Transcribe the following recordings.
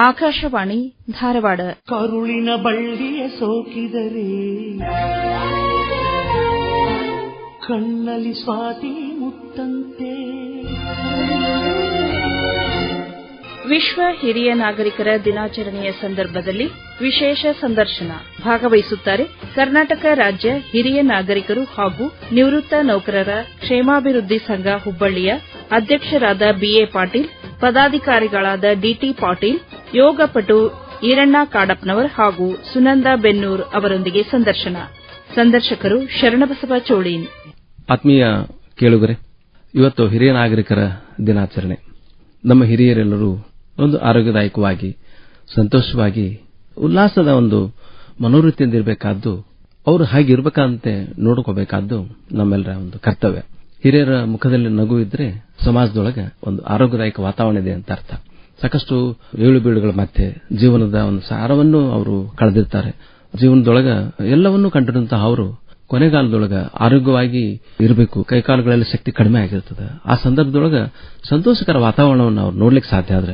ಆಕಾಶವಾಣಿ ಧಾರವಾಡ. ಕರುಳಿನ ಬಳ್ಳಿಯ ಸೋಕಿದರೆ ಕಣ್ಣಲ್ಲಿ ಸ್ವಾತಿ ಮುತ್ತಂತೆ. ವಿಶ್ವ ಹಿರಿಯ ನಾಗರಿಕರ ದಿನಾಚರಣೆಯ ಸಂದರ್ಭದಲ್ಲಿ ವಿಶೇಷ ಸಂದರ್ಶನ ಭಾಗವಹಿಸುತ್ತಾರೆ ಕರ್ನಾಟಕ ರಾಜ್ಯ ಹಿರಿಯ ನಾಗರಿಕರು ಹಾಗೂ ನಿವೃತ್ತ ನೌಕರರ ಕ್ಷೇಮಾಭಿವೃದ್ಧಿ ಸಂಘ ಹುಬ್ಬಳ್ಳಿಯ ಅಧ್ಯಕ್ಷರಾದ ಬಿಎ ಪಾಟೀಲ್ ಪದಾಧಿಕಾರಿಗಳಾದ ಡಿಟಿ ಪಾಟೀಲ್ ಯೋಗಪಟು ಈರಣ್ಣ ಕಾಡಪ್ನವರ್ ಹಾಗೂ ಸುನಂದ ಬೆನ್ನೂರ್ ಅವರೊಂದಿಗೆ ಸಂದರ್ಶನ. ಸಂದರ್ಶಕರು ಶರಣಬಸವ ಚೋಳೀನ್. ಆತ್ಮೀಯ ಕೇಳುಗರೆ, ಇವತ್ತು ಹಿರಿಯ ನಾಗರಿಕರ ದಿನಾಚರಣೆ. ನಮ್ಮ ಹಿರಿಯರೆಲ್ಲರೂ ಒಂದು ಆರೋಗ್ಯದಾಯಕವಾಗಿ, ಸಂತೋಷವಾಗಿ, ಉಲ್ಲಾಸದ ಒಂದು ಮನೋವೃತ್ತಿಯಿಂದ ಇರಬೇಕಾದ್ದು ಅವರು ಹಾಗಿರಬೇಕಂತೆ ನೋಡ್ಕೋಬೇಕಾದ್ದು ನಮ್ಮೆಲ್ಲರ ಒಂದು ಕರ್ತವ್ಯ. ಹಿರಿಯರ ಮುಖದಲ್ಲಿ ನಗು ಇದ್ರೆ ಸಮಾಜದೊಳಗೆ ಒಂದು ಆರೋಗ್ಯದಾಯಕ ವಾತಾವರಣ ಇದೆ ಅಂತ ಅರ್ಥ. ಸಾಕಷ್ಟು ಏಳು ಬೀಳುಗಳ ಮಧ್ಯೆ ಜೀವನದ ಒಂದು ಸಾರವನ್ನು ಅವರು ಕಳೆದಿರ್ತಾರೆ. ಜೀವನದೊಳಗ ಎಲ್ಲವನ್ನೂ ಕಂಡಿರುವಂತಹ ಅವರು ಕೊನೆಗಾಲದೊಳಗ ಆರೋಗ್ಯವಾಗಿ ಇರಬೇಕು. ಕೈಕಾಲುಗಳಲ್ಲಿ ಶಕ್ತಿ ಕಡಿಮೆ ಆಗಿರ್ತದೆ. ಆ ಸಂದರ್ಭದೊಳಗ ಸಂತೋಷಕರ ವಾತಾವರಣವನ್ನು ಅವ್ರು ನೋಡ್ಲಿಕ್ಕೆ ಸಾಧ್ಯ ಆದ್ರೆ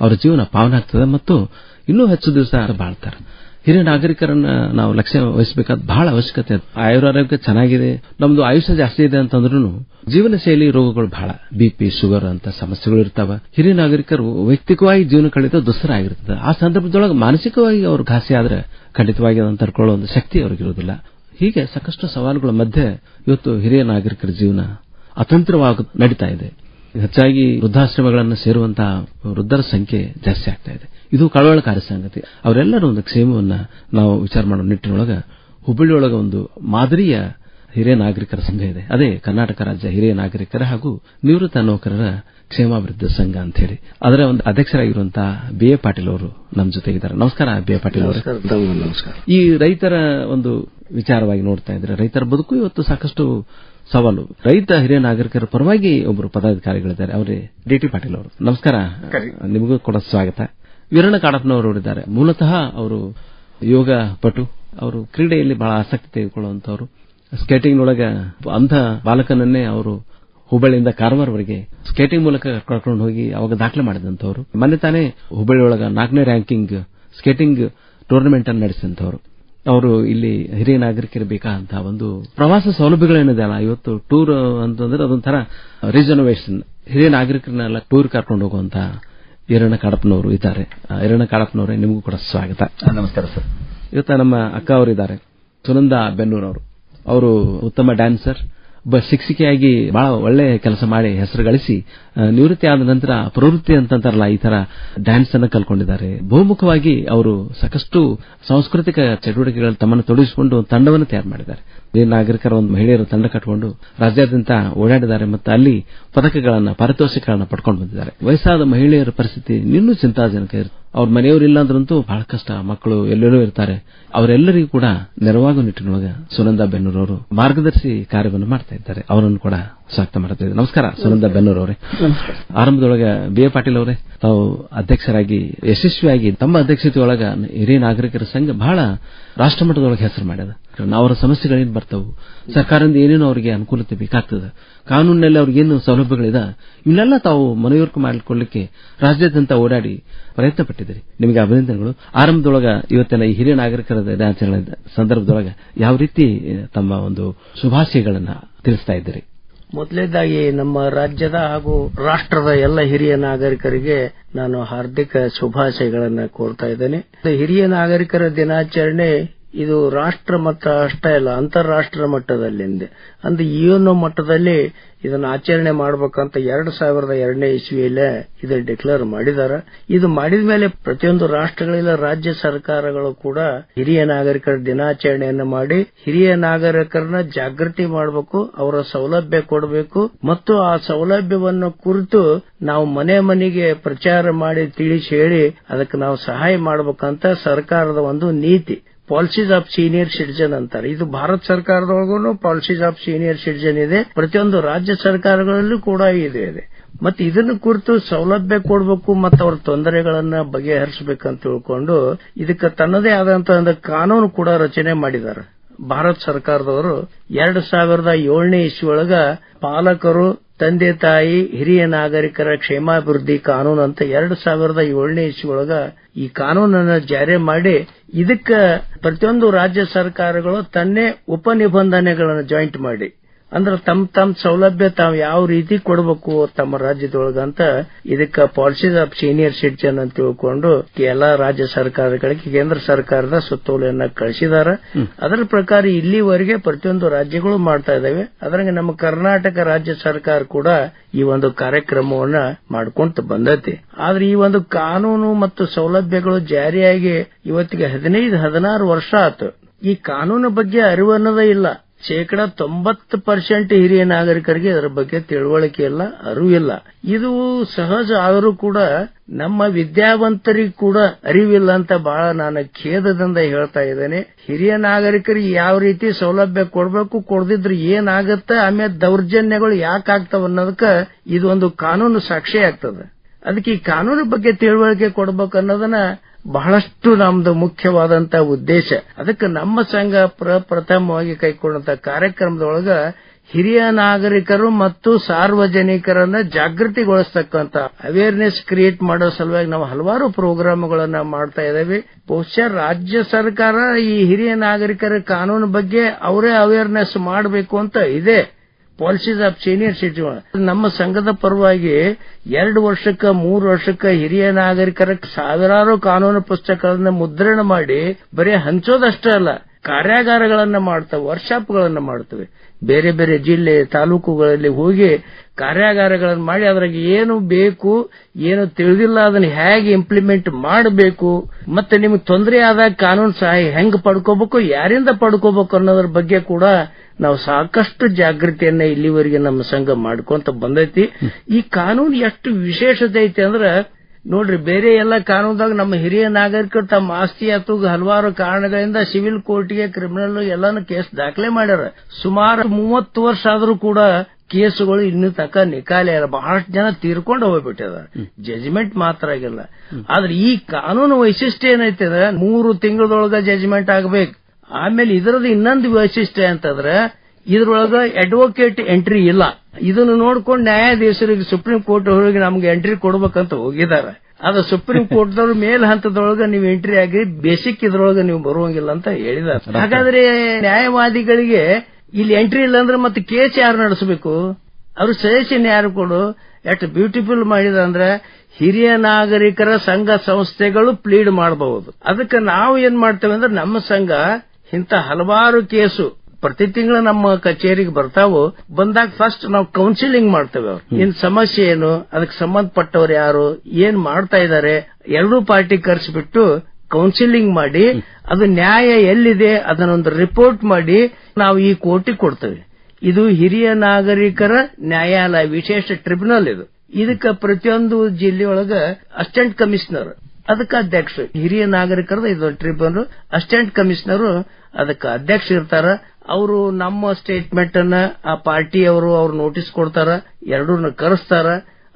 ಅವರ ಜೀವನ ಪಾವನ ಆಗ್ತದೆ ಮತ್ತು ಇನ್ನೂ ಹೆಚ್ಚು ದಿವಸ ಬಾಳ್ತಾರೆ. ಹಿರಿಯ ನಾಗರಿಕರನ್ನ ನಾವು ಲಕ್ಷ್ಯ ವಹಿಸಬೇಕಾದ ಬಹಳ ಅವಶ್ಯಕತೆ ಆಯುರಾರೋಗ್ಯ ಚೆನ್ನಾಗಿದೆ. ನಮ್ದು ಆಯುಷ್ಯ ಜಾಸ್ತಿ ಇದೆ ಅಂತಂದ್ರೂ ಜೀವನ ಶೈಲಿ ರೋಗಗಳು ಬಹಳ. ಬಿಪಿ ಶುಗರ್ ಅಂತ ಸಮಸ್ಯೆಗಳು ಇರ್ತಾವ. ಹಿರಿಯ ನಾಗರಿಕರು ವೈಯಕ್ತಿಕವಾಗಿ ಜೀವನ ಕಳೆದ ದುಸ್ತರ ಆಗಿರ್ತದೆ ಆ ಸಂದರ್ಭದೊಳಗೆ ಮಾನಸಿಕವಾಗಿ ಅವರು ಘಾಸಿ ಆದ್ರೆ ಖಂಡಿತವಾಗಿ ಅದನ್ನು ತಡ್ಕೊಳ್ಳೋ ಒಂದು ಶಕ್ತಿ ಅವ್ರಿಗಿರೋದಿಲ್ಲ ಹೀಗೆ ಸಾಕಷ್ಟು ಸವಾಲುಗಳ ಮಧ್ಯೆ ಇವತ್ತು ಹಿರಿಯ ನಾಗರಿಕರ ಜೀವನ ಅತಂತ್ರವಾಗಿ ನಡೀತಾ ಇದೆ. ಹೆಚ್ಚಾಗಿ ವೃದ್ಧಾಶ್ರಮಗಳನ್ನು ಸೇರುವಂತಹ ವೃದ್ಧರ ಸಂಖ್ಯೆ ಜಾಸ್ತಿ ಆಗ್ತಾ ಇದೆ. ಇದು ಕಳವಳಕಾರಿ ಸಂಗತಿ. ಅವರೆಲ್ಲರೂ ಒಂದು ಕ್ಷೇಮವನ್ನ ನಾವು ವಿಚಾರ ಮಾಡೋ ನಿಟ್ಟಿನೊಳಗ ಹುಬ್ಬಳ್ಳಿಯೊಳಗೆ ಒಂದು ಮಾದರಿಯ ಹಿರಿಯ ನಾಗರಿಕರ ಸಂಘ ಇದೆ. ಅದೇ ಕರ್ನಾಟಕ ರಾಜ್ಯ ಹಿರಿಯ ನಾಗರಿಕರ ಹಾಗೂ ನಿವೃತ್ತ ನೌಕರರ ಕ್ಷೇಮಾಭಿವೃದ್ಧಿ ಸಂಘ ಅಂತ ಹೇಳಿ ಅದರ ಒಂದು ಅಧ್ಯಕ್ಷರಾಗಿರುವಂತಹ ಬಿ ಎ ಪಾಟೀಲ್ ಅವರು ನಮ್ಮ ಜೊತೆಗಿದ್ದಾರೆ. ನಮಸ್ಕಾರ ಬಿ ಎ ಪಾಟೀಲ್ ಅವರು. ನಮಸ್ಕಾರ ಈ ರೈತರ ಒಂದು ವಿಚಾರವಾಗಿ ನೋಡ್ತಾ ಇದ್ರೆ ರೈತರ ಬದುಕು ಇವತ್ತು ಸಾಕಷ್ಟು ಸವಾಲು. ರೈತ ಹಿರಿಯ ನಾಗರಿಕರ ಪರವಾಗಿ ಒಬ್ಬರು ಪದಾಧಿಕಾರಿಗಳಿದ್ದಾರೆ. ಅವರೇ ಡಿ ಟಿ ಪಾಟೀಲ್ ಅವರು. ನಮಸ್ಕಾರ. ನಿಮಗೂ ಕೂಡ ಸ್ವಾಗತ. ವೀರಣ್ಣ ಕಾಡಪ್ಪನವರು ಇದ್ದಾರೆ. ಮೂಲತಃ ಅವರು ಯೋಗ ಪಟು. ಅವರು ಕ್ರೀಡೆಯಲ್ಲಿ ಬಹಳ ಆಸಕ್ತಿ ತೆಗೆದುಕೊಳ್ಳುವಂತವರು ಸ್ಕೇಟಿಂಗ್ ಅಂಧ ಬಾಲಕನನ್ನೇ ಅವರು ಹುಬ್ಬಳ್ಳಿಯಿಂದ ಕಾರವಾರವರೆಗೆ ಸ್ಕೇಟಿಂಗ್ ಮೂಲಕ ಕರ್ಕೊಂಡು ಹೋಗಿ ಅವಾಗ ದಾಖಲೆ ಮಾಡಿದಂತವರು ಮೊನ್ನೆ ತಾನೇ ಹುಬ್ಬಳ್ಳಿ ಒಳಗ ನಾಲ್ಕನೇ ರ್ಯಾಂಕಿಂಗ್ ಸ್ಕೇಟಿಂಗ್ ಟೂರ್ನಮೆಂಟ್ ಅನ್ನು ನಡೆಸಿದಂತವರು ಅವರು ಇಲ್ಲಿ ಹಿರಿಯ ನಾಗರಿಕರು ಬೇಕಾದಂತಹ ಒಂದು ಪ್ರವಾಸ ಸೌಲಭ್ಯಗಳೇನಿದೆ ಅಲ್ಲ, ಇವತ್ತು ಟೂರ್ ಅಂತಂದ್ರೆ ಅದೊಂಥರ ರಿಸರ್ವೇಷನ್ ಹಿರಿಯ ನಾಗರಿಕರನ್ನೆಲ್ಲ ಟೂರ್ ಕರ್ಕೊಂಡು ಹೋಗುವಂತಹ ಈರಣ್ಣ ಕಾಡಪ್ಪನವರು ಇದ್ದಾರೆ. ಈರಣ್ಣ ಕಾಡಪ್ಪನವರೇ ನಿಮಗೂ ಕೂಡ ಸ್ವಾಗತ. ನಮಸ್ಕಾರ ಸರ್. ಇವತ್ತ ನಮ್ಮ ಅಕ್ಕ ಅವರಿದ್ದಾರೆ ಸುನಂದಾ ಬೆನ್ನೂರವರು. ಅವರು ಉತ್ತಮ ಡ್ಯಾನ್ಸರ್. ಒಬ್ಬ ಶಿಕ್ಷಕಿಯಾಗಿ ಬಹಳ ಒಳ್ಳೆ ಕೆಲಸ ಮಾಡಿ ಹೆಸರು ಗಳಿಸಿ ನಿವೃತ್ತಿ ಆದ ನಂತರ ಪ್ರವೃತ್ತಿ ಅಂತಂತಾರಲ್ಲ, ಈ ತರ ಡ್ಯಾನ್ಸ್ ಅನ್ನು ಕಲ್ಕೊಂಡಿದ್ದಾರೆ ಬಹುಮುಖವಾಗಿ ಅವರು ಸಾಕಷ್ಟು ಸಾಂಸ್ಕೃತಿಕ ಚಟುವಟಿಕೆಗಳಲ್ಲಿ ತಮ್ಮನ್ನು ತೊಡಗಿಸಿಕೊಂಡು ತಂಡವನ್ನು ತಯಾರು ಮಾಡಿದ್ದಾರೆ. ನಾಗರಿಕರ ಒಂದು ಮಹಿಳೆಯರು ತಂಡ ಕಟ್ಟಿಕೊಂಡು ರಾಜ್ಯಾದ್ಯಂತ ಓಡಾಡಿದ್ದಾರೆ ಮತ್ತು ಅಲ್ಲಿ ಪದಕಗಳನ್ನು, ಪಾರಿತೋಷಿಕಗಳನ್ನು ಪಡ್ಕೊಂಡು ಬಂದಿದ್ದಾರೆ. ವಯಸ್ಸಾದ ಮಹಿಳೆಯರ ಪರಿಸ್ಥಿತಿ ಇನ್ನೂ ಚಿಂತಾಜನಕ ಇರುತ್ತೆ ಅವ್ರ ಮನೆಯವರಿಲ್ಲ ಅಂದ್ರಂತೂ ಬಹಳ ಕಷ್ಟ. ಮಕ್ಕಳು ಎಲ್ಲೆಲ್ಲೋ ಇರ್ತಾರೆ. ಅವರೆಲ್ಲರಿಗೂ ಕೂಡ ನೆರವಾಗುವ ನಿಟ್ಟಿನೊಳಗೆ ಸುನಂದಾ ಬೆನ್ನೂರು ಅವರು ಮಾರ್ಗದರ್ಶಿ ಕಾರ್ಯವನ್ನು ಮಾಡ್ತಾ ಇದ್ದಾರೆ. ಅವರನ್ನು ಕೂಡ ಸ್ವಾಗತ ಮಾಡ್ತಾ ಇದ್ದಾರೆ ನಮಸ್ಕಾರ ಸುನಂದ ಬೆನ್ನೂರ್ ಅವರೇ ಆರಂಭದೊಳಗೆ ಬಿ ಎ ಪಾಟೀಲ್ ಅವರೇ ತಾವು ಅಧ್ಯಕ್ಷರಾಗಿ ಯಶಸ್ವಿಯಾಗಿ ತಮ್ಮ ಅಧ್ಯಕ್ಷತೆಯೊಳಗ ಹಿರಿಯ ನಾಗರಿಕರ ಸಂಘ ಬಹಳ ರಾಷ್ಟ್ರಮಟ್ಟದೊಳಗೆ ಹೆಸರು ಮಾಡ್ಯದ. ಅವರ ಸಮಸ್ಯೆಗಳೇನು ಬರ್ತವು? ಸರ್ಕಾರದಿಂದ ಏನೇನು ಅವರಿಗೆ ಅನುಕೂಲತೆ ಬೇಕಾಗ್ತದೆ? ಕಾನೂನಿನಲ್ಲಿ ಅವ್ರಿಗೇನು ಸೌಲಭ್ಯಗಳಿದೆ? ಇವನ್ನೆಲ್ಲ ತಾವು ಮನವರಿಕೆ ಮಾಡಿಕೊಳ್ಳಿಕ್ಕೆ ರಾಜ್ಯಾದ್ಯಂತ ಓಡಾಡಿ ಪ್ರಯತ್ನ ಪಟ್ಟಿದ್ದೀರಿ ನಿಮಗೆ ಅಭಿನಂದನೆಗಳು. ಆರಂಭದೊಳಗ ಇವತ್ತಿನ ಈ ಹಿರಿಯ ನಾಗರಿಕರ ದಿನಾಚರಣೆ ಸಂದರ್ಭದೊಳಗ ಯಾವ ರೀತಿ ತಮ್ಮ ಒಂದು ಶುಭಾಶಯಗಳನ್ನು ತಿಳಿಸ್ತಾ ಇದ್ದೀರಿ? ಮೊದಲೇದಾಗಿ ನಮ್ಮ ರಾಜ್ಯದ ಹಾಗೂ ರಾಷ್ಟ್ರದ ಎಲ್ಲ ಹಿರಿಯ ನಾಗರಿಕರಿಗೆ ನಾನು ಹಾರ್ದಿಕ ಶುಭಾಶಯಗಳನ್ನು ಕೋರ್ತಾ ಇದ್ದೇನೆ. ಹಿರಿಯ ನಾಗರಿಕರ ದಿನಾಚರಣೆ ಇದು ರಾಷ್ಟ್ರ ಮಟ್ಟ ಅಷ್ಟೇ ಅಲ್ಲ ಅಂತಾರಾಷ್ಟ್ರ ಮಟ್ಟದಲ್ಲಿಂದೆ. ಅಂದ್ರೆ ಯುಎನ್ಒ ಮಟ್ಟದಲ್ಲಿ ಇದನ್ನ ಆಚರಣೆ ಮಾಡಬೇಕಂತ ಎರಡು ಸಾವಿರದ ಎರಡನೇ ಇಸ್ವಿಯಲ್ಲೇ ಇದು ಡಿಕ್ಲೇರ್ ಮಾಡಿದ್ದಾರೆ ಇದು ಮಾಡಿದ ಮೇಲೆ ಪ್ರತಿಯೊಂದು ರಾಷ್ಟ್ರಗಳಿಲ್ಲ, ರಾಜ್ಯ ಸರ್ಕಾರಗಳು ಕೂಡ ಹಿರಿಯ ನಾಗರಿಕರ ದಿನಾಚರಣೆಯನ್ನು ಮಾಡಿ ಹಿರಿಯ ನಾಗರಿಕರನ್ನ ಜಾಗೃತಿ ಮಾಡಬೇಕು, ಅವರ ಸೌಲಭ್ಯ ಕೊಡಬೇಕು. ಮತ್ತು ಆ ಸೌಲಭ್ಯವನ್ನು ಕುರಿತು ನಾವು ಮನೆ ಮನೆಗೆ ಪ್ರಚಾರ ಮಾಡಿ ತಿಳಿಸಿ ಹೇಳಿ ಅದಕ್ಕೆ ನಾವು ಸಹಾಯ ಮಾಡಬೇಕಂತ ಸರ್ಕಾರದ ಒಂದು ನೀತಿ. ಪಾಲಿಸೀಸ್ ಆಫ್ ಸೀನಿಯರ್ ಸಿಟಿಜನ್ ಅಂತಾರೆ. ಇದು ಭಾರತ ಸರ್ಕಾರದೊಳಗೂ ಪಾಲಿಸೀಸ್ ಆಫ್ ಸೀನಿಯರ್ ಸಿಟಿಜನ್ ಇದೆ. ಪ್ರತಿಯೊಂದು ರಾಜ್ಯ ಸರ್ಕಾರಗಳಲ್ಲೂ ಕೂಡ ಇದೆ ಇದೆ ಮತ್ತೆ ಇದನ್ನು ಕುರಿತು ಸೌಲಭ್ಯ ಕೊಡಬೇಕು ಮತ್ತು ಅವ್ರ ತೊಂದರೆಗಳನ್ನ ಬಗೆಹರಿಸಬೇಕಂತ ತಿಳ್ಕೊಂಡು ಇದಕ್ಕೆ ತನ್ನದೇ ಆದಂತಹ ಒಂದು ಕಾನೂನು ಕೂಡ ರಚನೆ ಮಾಡಿದ್ದಾರೆ. ಭಾರತ ಸರ್ಕಾರದವರು ಎರಡು ಸಾವಿರದ ಏಳನೇ ಇಸ್ವಿ ಒಳಗ ಪಾಲಕರು ತಂದೆ ತಾಯಿ, ಹಿರಿಯ ನಾಗರಿಕರ ಕ್ಷೇಮಾಭಿವೃದ್ಧಿ ಕಾನೂನು ಅಂತ ಎರಡು ಸಾವಿರದ ಏಳನೇ ಇಸ್ವಿಯೊಳಗ ಈ ಕಾನೂನನ್ನ ಜಾರಿ ಮಾಡಿ ಇದಕ್ಕೆ ಪ್ರತಿಯೊಂದು ರಾಜ್ಯ ಸರ್ಕಾರಗಳು ತನ್ನೇ ಉಪನಿಬಂಧನೆಗಳನ್ನು ಜಾಯಿಂಟ್ ಮಾಡಿ. ಅಂದ್ರೆ ತಮ್ಮ ತಮ್ಮ ಸೌಲಭ್ಯ ತಾವು ಯಾವ ರೀತಿ ಕೊಡಬೇಕು ತಮ್ಮ ರಾಜ್ಯದೊಳಗ ಅಂತ ಇದಕ್ಕ ಪಾಲಿಸೀಸ್ ಆಫ್ ಸೀನಿಯರ್ ಸಿಟಿಜನ್ ಅಂತ ತಿಳ್ಕೊಂಡು ಎಲ್ಲಾ ರಾಜ್ಯ ಸರ್ಕಾರಗಳಿಗೆ ಕೇಂದ್ರ ಸರ್ಕಾರದ ಸುತ್ತೋಲೆಯನ್ನ ಕಳಿಸಿದಾರ. ಅದರ ಪ್ರಕಾರ ಇಲ್ಲಿವರೆಗೆ ಪ್ರತಿಯೊಂದು ರಾಜ್ಯಗಳು ಮಾಡ್ತಾ ಇದಾವೆ. ಅದ್ರಂಗೆ ನಮ್ಮ ಕರ್ನಾಟಕ ರಾಜ್ಯ ಸರ್ಕಾರ ಕೂಡ ಈ ಒಂದು ಕಾರ್ಯಕ್ರಮವನ್ನ ಮಾಡ್ಕೊಂತ ಬಂದೈತಿ. ಆದ್ರೆ ಈ ಒಂದು ಕಾನೂನು ಮತ್ತು ಸೌಲಭ್ಯಗಳು ಜಾರಿಯಾಗಿ ಇವತ್ತಿಗೆ ಹದಿನೈದು ಹದಿನಾರು ವರ್ಷ ಆತು. ಈ ಕಾನೂನು ಬಗ್ಗೆ ಅರಿವು ಅನ್ನೋದೇ ಇಲ್ಲ. ಶೇಕಡ ತೊಂಬತ್ತು ಪರ್ಸೆಂಟ್ ಹಿರಿಯ ನಾಗರಿಕರಿಗೆ ಇದರ ಬಗ್ಗೆ ತಿಳುವಳಿಕೆ ಇಲ್ಲ ಅರಿವಿಲ್ಲ ಇದು ಸಹಜ, ಆದರೂ ಕೂಡ ನಮ್ಮ ವಿದ್ಯಾವಂತರಿಗೆ ಕೂಡ ಅರಿವಿಲ್ಲ ಅಂತ ಬಹಳ ನಾನು ಖೇದದಿಂದ ಹೇಳ್ತಾ ಇದ್ದೇನೆ. ಹಿರಿಯ ನಾಗರಿಕರಿಗೆ ಯಾವ ರೀತಿ ಸೌಲಭ್ಯ ಕೊಡಬೇಕು, ಕೊಡದಿದ್ರೆ ಏನಾಗತ್ತೆ, ಆಮೇಲೆ ದೌರ್ಜನ್ಯಗಳು ಯಾಕೆ ಆಗ್ತಾವ ಅನ್ನೋದಕ್ಕ ಇದೊಂದು ಕಾನೂನು ಸಾಕ್ಷಿ ಆಗ್ತದೆ. ಅದಕ್ಕೆ ಈ ಕಾನೂನು ಬಗ್ಗೆ ತಿಳುವಳಿಕೆ ಕೊಡಬೇಕು ಅನ್ನೋದನ್ನ ಬಹಳಷ್ಟು ನಮ್ದು ಮುಖ್ಯವಾದಂತ ಉದ್ದೇಶ. ಅದಕ್ಕೆ ನಮ್ಮ ಸಂಘ ಪ್ರಪ್ರಥಮವಾಗಿ ಕೈಗೊಂಡಂತ ಕಾರ್ಯಕ್ರಮದೊಳಗ ಹಿರಿಯ ನಾಗರಿಕರು ಮತ್ತು ಸಾರ್ವಜನಿಕರನ್ನ ಜಾಗೃತಿಗೊಳಿಸ್ತಕ್ಕಂಥ ಅವೇರ್ನೆಸ್ ಕ್ರಿಯೇಟ್ ಮಾಡೋ ಸಲುವಾಗಿ ನಾವು ಹಲವಾರು ಪ್ರೋಗ್ರಾಮ್ಗಳನ್ನ ಮಾಡ್ತಾ ಇದ್ದೇವೆ. ಬಹುಶಃ ರಾಜ್ಯ ಸರ್ಕಾರ ಈ ಹಿರಿಯ ನಾಗರಿಕರ ಕಾನೂನು ಬಗ್ಗೆ ಅವರೇ ಅವೇರ್ನೆಸ್ ಮಾಡಬೇಕು ಅಂತ ಇದೆ. ಪಾಲಿಸೀಸ್ ಆಫ್ ಸೀನಿಯರ್ ಸಿಟಿಜನ್ ನಮ್ಮ ಸಂಘದ ಪರವಾಗಿ ಎರಡು ವರ್ಷಕ್ಕ, ಮೂರು ವರ್ಷಕ್ಕ ಹಿರಿಯ ನಾಗರಿಕರ ಸಾವಿರಾರು ಕಾನೂನು ಪುಸ್ತಕಗಳನ್ನ ಮುದ್ರಣ ಮಾಡಿ ಬರೀ ಹಂಚೋದಷ್ಟೇ ಅಲ್ಲ, ಕಾರ್ಯಾಗಾರಗಳನ್ನ ಮಾಡ್ತವೆ ವರ್ಕ್ಶಾಪ್ಗಳನ್ನ ಮಾಡ್ತವೆ. ಬೇರೆ ಬೇರೆ ಜಿಲ್ಲೆ, ತಾಲೂಕುಗಳಲ್ಲಿ ಹೋಗಿ ಕಾರ್ಯಾಗಾರಗಳನ್ನು ಮಾಡಿ ಅದ್ರಾಗ ಏನು ಬೇಕು, ಏನು ತಿಳಿದಿಲ್ಲ, ಅದನ್ನ ಹೇಗೆ ಇಂಪ್ಲಿಮೆಂಟ್ ಮಾಡಬೇಕು, ಮತ್ತೆ ನಿಮಗೆ ತೊಂದರೆ ಆದಾಗ ಕಾನೂನು ಸಹಾಯ ಹೆಂಗ್ ಪಡ್ಕೋಬೇಕು, ಯಾರಿಂದ ಪಡ್ಕೋಬೇಕು ಅನ್ನೋದ್ರ ಬಗ್ಗೆ ಕೂಡ ನಾವು ಸಾಕಷ್ಟು ಜಾಗೃತಿಯನ್ನ ಇಲ್ಲಿವರೆಗೆ ನಮ್ಮ ಸಂಘ ಮಾಡ್ಕೊಂತ ಬಂದೈತಿ. ಈ ಕಾನೂನು ಎಷ್ಟು ವಿಶೇಷತೆ ಐತಿ ಅಂದ್ರ, ನೋಡ್ರಿ, ಬೇರೆ ಎಲ್ಲ ಕಾನೂನದಾಗ ನಮ್ಮ ಹಿರಿಯ ನಾಗರಿಕರು ತಮ್ಮ ಆಸ್ತಿ ಅಥವಾ ಹಲವಾರು ಕಾರಣಗಳಿಂದ ಸಿವಿಲ್ ಕೋರ್ಟ್ಗೆ ಕ್ರಿಮಿನಲ್ ಎಲ್ಲಾನು ಕೇಸ್ ದಾಖಲೆ ಮಾಡ್ಯಾರ. ಸುಮಾರು ಮೂವತ್ತು ವರ್ಷ ಆದರೂ ಕೂಡ ಕೇಸುಗಳು ಇನ್ನೂ ತನಕ ನಿಕಾಲೆ ಬಹಳಷ್ಟು ಜನ ತೀರ್ಕೊಂಡು ಹೋಗ್ಬಿಟ್ಟಿದ ಜಜ್ಮೆಂಟ್ ಮಾತ್ರ ಆಗಿಲ್ಲ. ಆದ್ರೆ ಈ ಕಾನೂನು ವೈಶಿಷ್ಟ್ಯ ಏನೈತೆ ಅಂದ್ರೆ, ಮೂರು ತಿಂಗಳದೊಳಗ ಜಜ್ಮೆಂಟ್ ಆಗ್ಬೇಕು. ಆಮೇಲೆ ಇದರದ ಇನ್ನೊಂದು ವೈಶಿಷ್ಟ್ಯ ಅಂತಂದ್ರೆ ಇದ್ರೊಳಗ ಅಡ್ವೊಕೇಟ್ ಎಂಟ್ರಿ ಇಲ್ಲ. ಇದನ್ನು ನೋಡ್ಕೊಂಡು ನ್ಯಾಯಾಧೀಶರಿಗೆ ಸುಪ್ರೀಂ ಕೋರ್ಟ್ ಹೋಗಿ ನಮ್ಗೆ ಎಂಟ್ರಿ ಕೊಡ್ಬೇಕಂತ ಹೋಗಿದ್ದಾರೆ. ಅದು ಸುಪ್ರೀಂ ಕೋರ್ಟ್ ದವರು ಮೇಲ್ ಹಂತದೊಳಗ ನೀವು ಎಂಟ್ರಿ ಆಗಿ ಬೇಸಿಕ್ ಇದ್ರೊಳಗ ನೀವು ಬರುವಂಗಿಲ್ಲ ಅಂತ ಹೇಳಿದ್ದಾರೆ. ಹಾಗಾದ್ರೆ ನ್ಯಾಯವಾದಿಗಳಿಗೆ ಇಲ್ಲಿ ಎಂಟ್ರಿ ಇಲ್ಲ ಅಂದ್ರೆ ಮತ್ತೆ ಕೇಸ್ ಯಾರು ನಡೆಸಬೇಕು? ಅವ್ರ ಸಜೆಷನ್ ಯಾರು ಕೊಡು? ಎಷ್ಟು ಬ್ಯೂಟಿಫುಲ್ ಮಾಡಿದ ಅಂದ್ರೆ ಹಿರಿಯ ನಾಗರಿಕರ ಸಂಘ ಸಂಸ್ಥೆಗಳು ಪ್ಲೀಡ್ ಮಾಡಬಹುದು. ಅದಕ್ಕೆ ನಾವು ಏನ್ ಮಾಡ್ತೇವೆ ಅಂದ್ರೆ ನಮ್ಮ ಸಂಘ ಇಂಥ ಹಲವಾರು ಕೇಸು ಪ್ರತಿ ತಿಂಗಳು ನಮ್ಮ ಕಚೇರಿಗೆ ಬರ್ತಾವು ಬಂದಾಗ ಫಸ್ಟ್ ನಾವು ಕೌನ್ಸಿಲಿಂಗ್ ಮಾಡ್ತೇವೆ ಅವ್ರು. ಇನ್ ಸಮಸ್ಯೆ ಏನು ಅದಕ್ಕೆ ಸಂಬಂಧಪಟ್ಟವ್ರು ಯಾರು ಏನ್ ಮಾಡ್ತಾ ಇದ್ದಾರೆ ಎರಡೂ ಪಾರ್ಟಿ ಕರೆಸಿಬಿಟ್ಟು ಕೌನ್ಸಿಲಿಂಗ್ ಮಾಡಿ ಅದು ನ್ಯಾಯ ಎಲ್ಲಿದೆ ಅದನ್ನೊಂದು ರಿಪೋರ್ಟ್ ಮಾಡಿ ನಾವು ಈ ಕೋರ್ಟಿಗೆ ಕೊಡ್ತೇವೆ. ಇದು ಹಿರಿಯ ನಾಗರಿಕರ ನ್ಯಾಯಾಲಯ ವಿಶೇಷ ಟ್ರಿಬ್ಯುನಲ್ ಇದು. ಇದಕ್ಕೆ ಪ್ರತಿಯೊಂದು ಜಿಲ್ಲೆಯೊಳಗ ಅಸಿಸ್ಟೆಂಟ್ ಕಮಿಷನರ್ ಅದಕ್ಕೆ ಅಧ್ಯಕ್ಷ, ಹಿರಿಯ ನಾಗರಿಕರದ ಇದು ಟ್ರಿಬ್ಯುನಲ್ ಅಸಿಸ್ಟೆಂಟ್ ಕಮಿಷನರ್ ಅದಕ್ಕೆ ಅಧ್ಯಕ್ಷ ಇರ್ತಾರ. ಅವರು ನಮ್ಮ ಸ್ಟೇಟ್ಮೆಂಟ್ ಅನ್ನ, ಆ ಪಾರ್ಟಿಯವರು ಅವ್ರು ನೋಟಿಸ್ ಕೊಡ್ತಾರ ಎರಡೂ ಕರೆಸ್ತಾರ.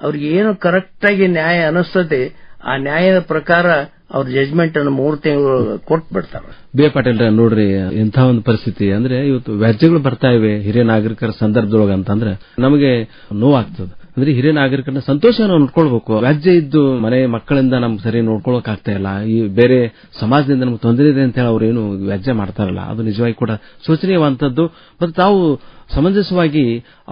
ಅವ್ರಿಗೆ ಏನು ಕರೆಕ್ಟ್ ಆಗಿ ನ್ಯಾಯ ಅನಿಸ್ತದೆ, ಆ ನ್ಯಾಯದ ಪ್ರಕಾರ ಅವ್ರ ಜಜ್ಮೆಂಟ್ ಅನ್ನು ಮೂರು ತಿಂಗಳು ಕೊಟ್ಟು ಬಿಡ್ತಾರ. ಬಿ ಪಾಟೀಲ್ ನೋಡ್ರಿ, ಇಂಥ ಒಂದು ಪರಿಸ್ಥಿತಿ ಅಂದ್ರೆ ಇವತ್ತು ವ್ಯಾಜ್ಯಗಳು ಬರ್ತಾ ಇವೆ ಹಿರಿಯ ನಾಗರಿಕರ ಸಂದರ್ಭದೊಳಗ ಅಂತಂದ್ರೆ ನಮಗೆ ನೋವಾಗ್ತದೆ. ಅಂದ್ರೆ ಹಿರಿಯ ನಾಗರಿಕರನ್ನ ಸಂತೋಷ ನೋಡ್ಕೊಳ್ಬೇಕು. ವ್ಯಾಜ್ಯ ಇದ್ದು ಮನೆ ಮಕ್ಕಳಿಂದ ನಮ್ಗೆ ಸರಿ ನೋಡ್ಕೊಳಕ್ ಆಗ್ತಾ ಇಲ್ಲ. ಈ ಬೇರೆ ಸಮಾಜದಿಂದ ನಮ್ಗೆ ತೊಂದರೆ ಇದೆ ಅಂತ ಹೇಳಿ ಅವ್ರೇನು ವ್ಯಾಜ್ಯ ಮಾಡ್ತಾರಲ್ಲ ಅದು ನಿಜವಾಗಿ ಕೂಡ ಶೋಚನೀಯವಂತದ್ದು ಮತ್ತೆ ತಾವು ಸಮಂಜಸವಾಗಿ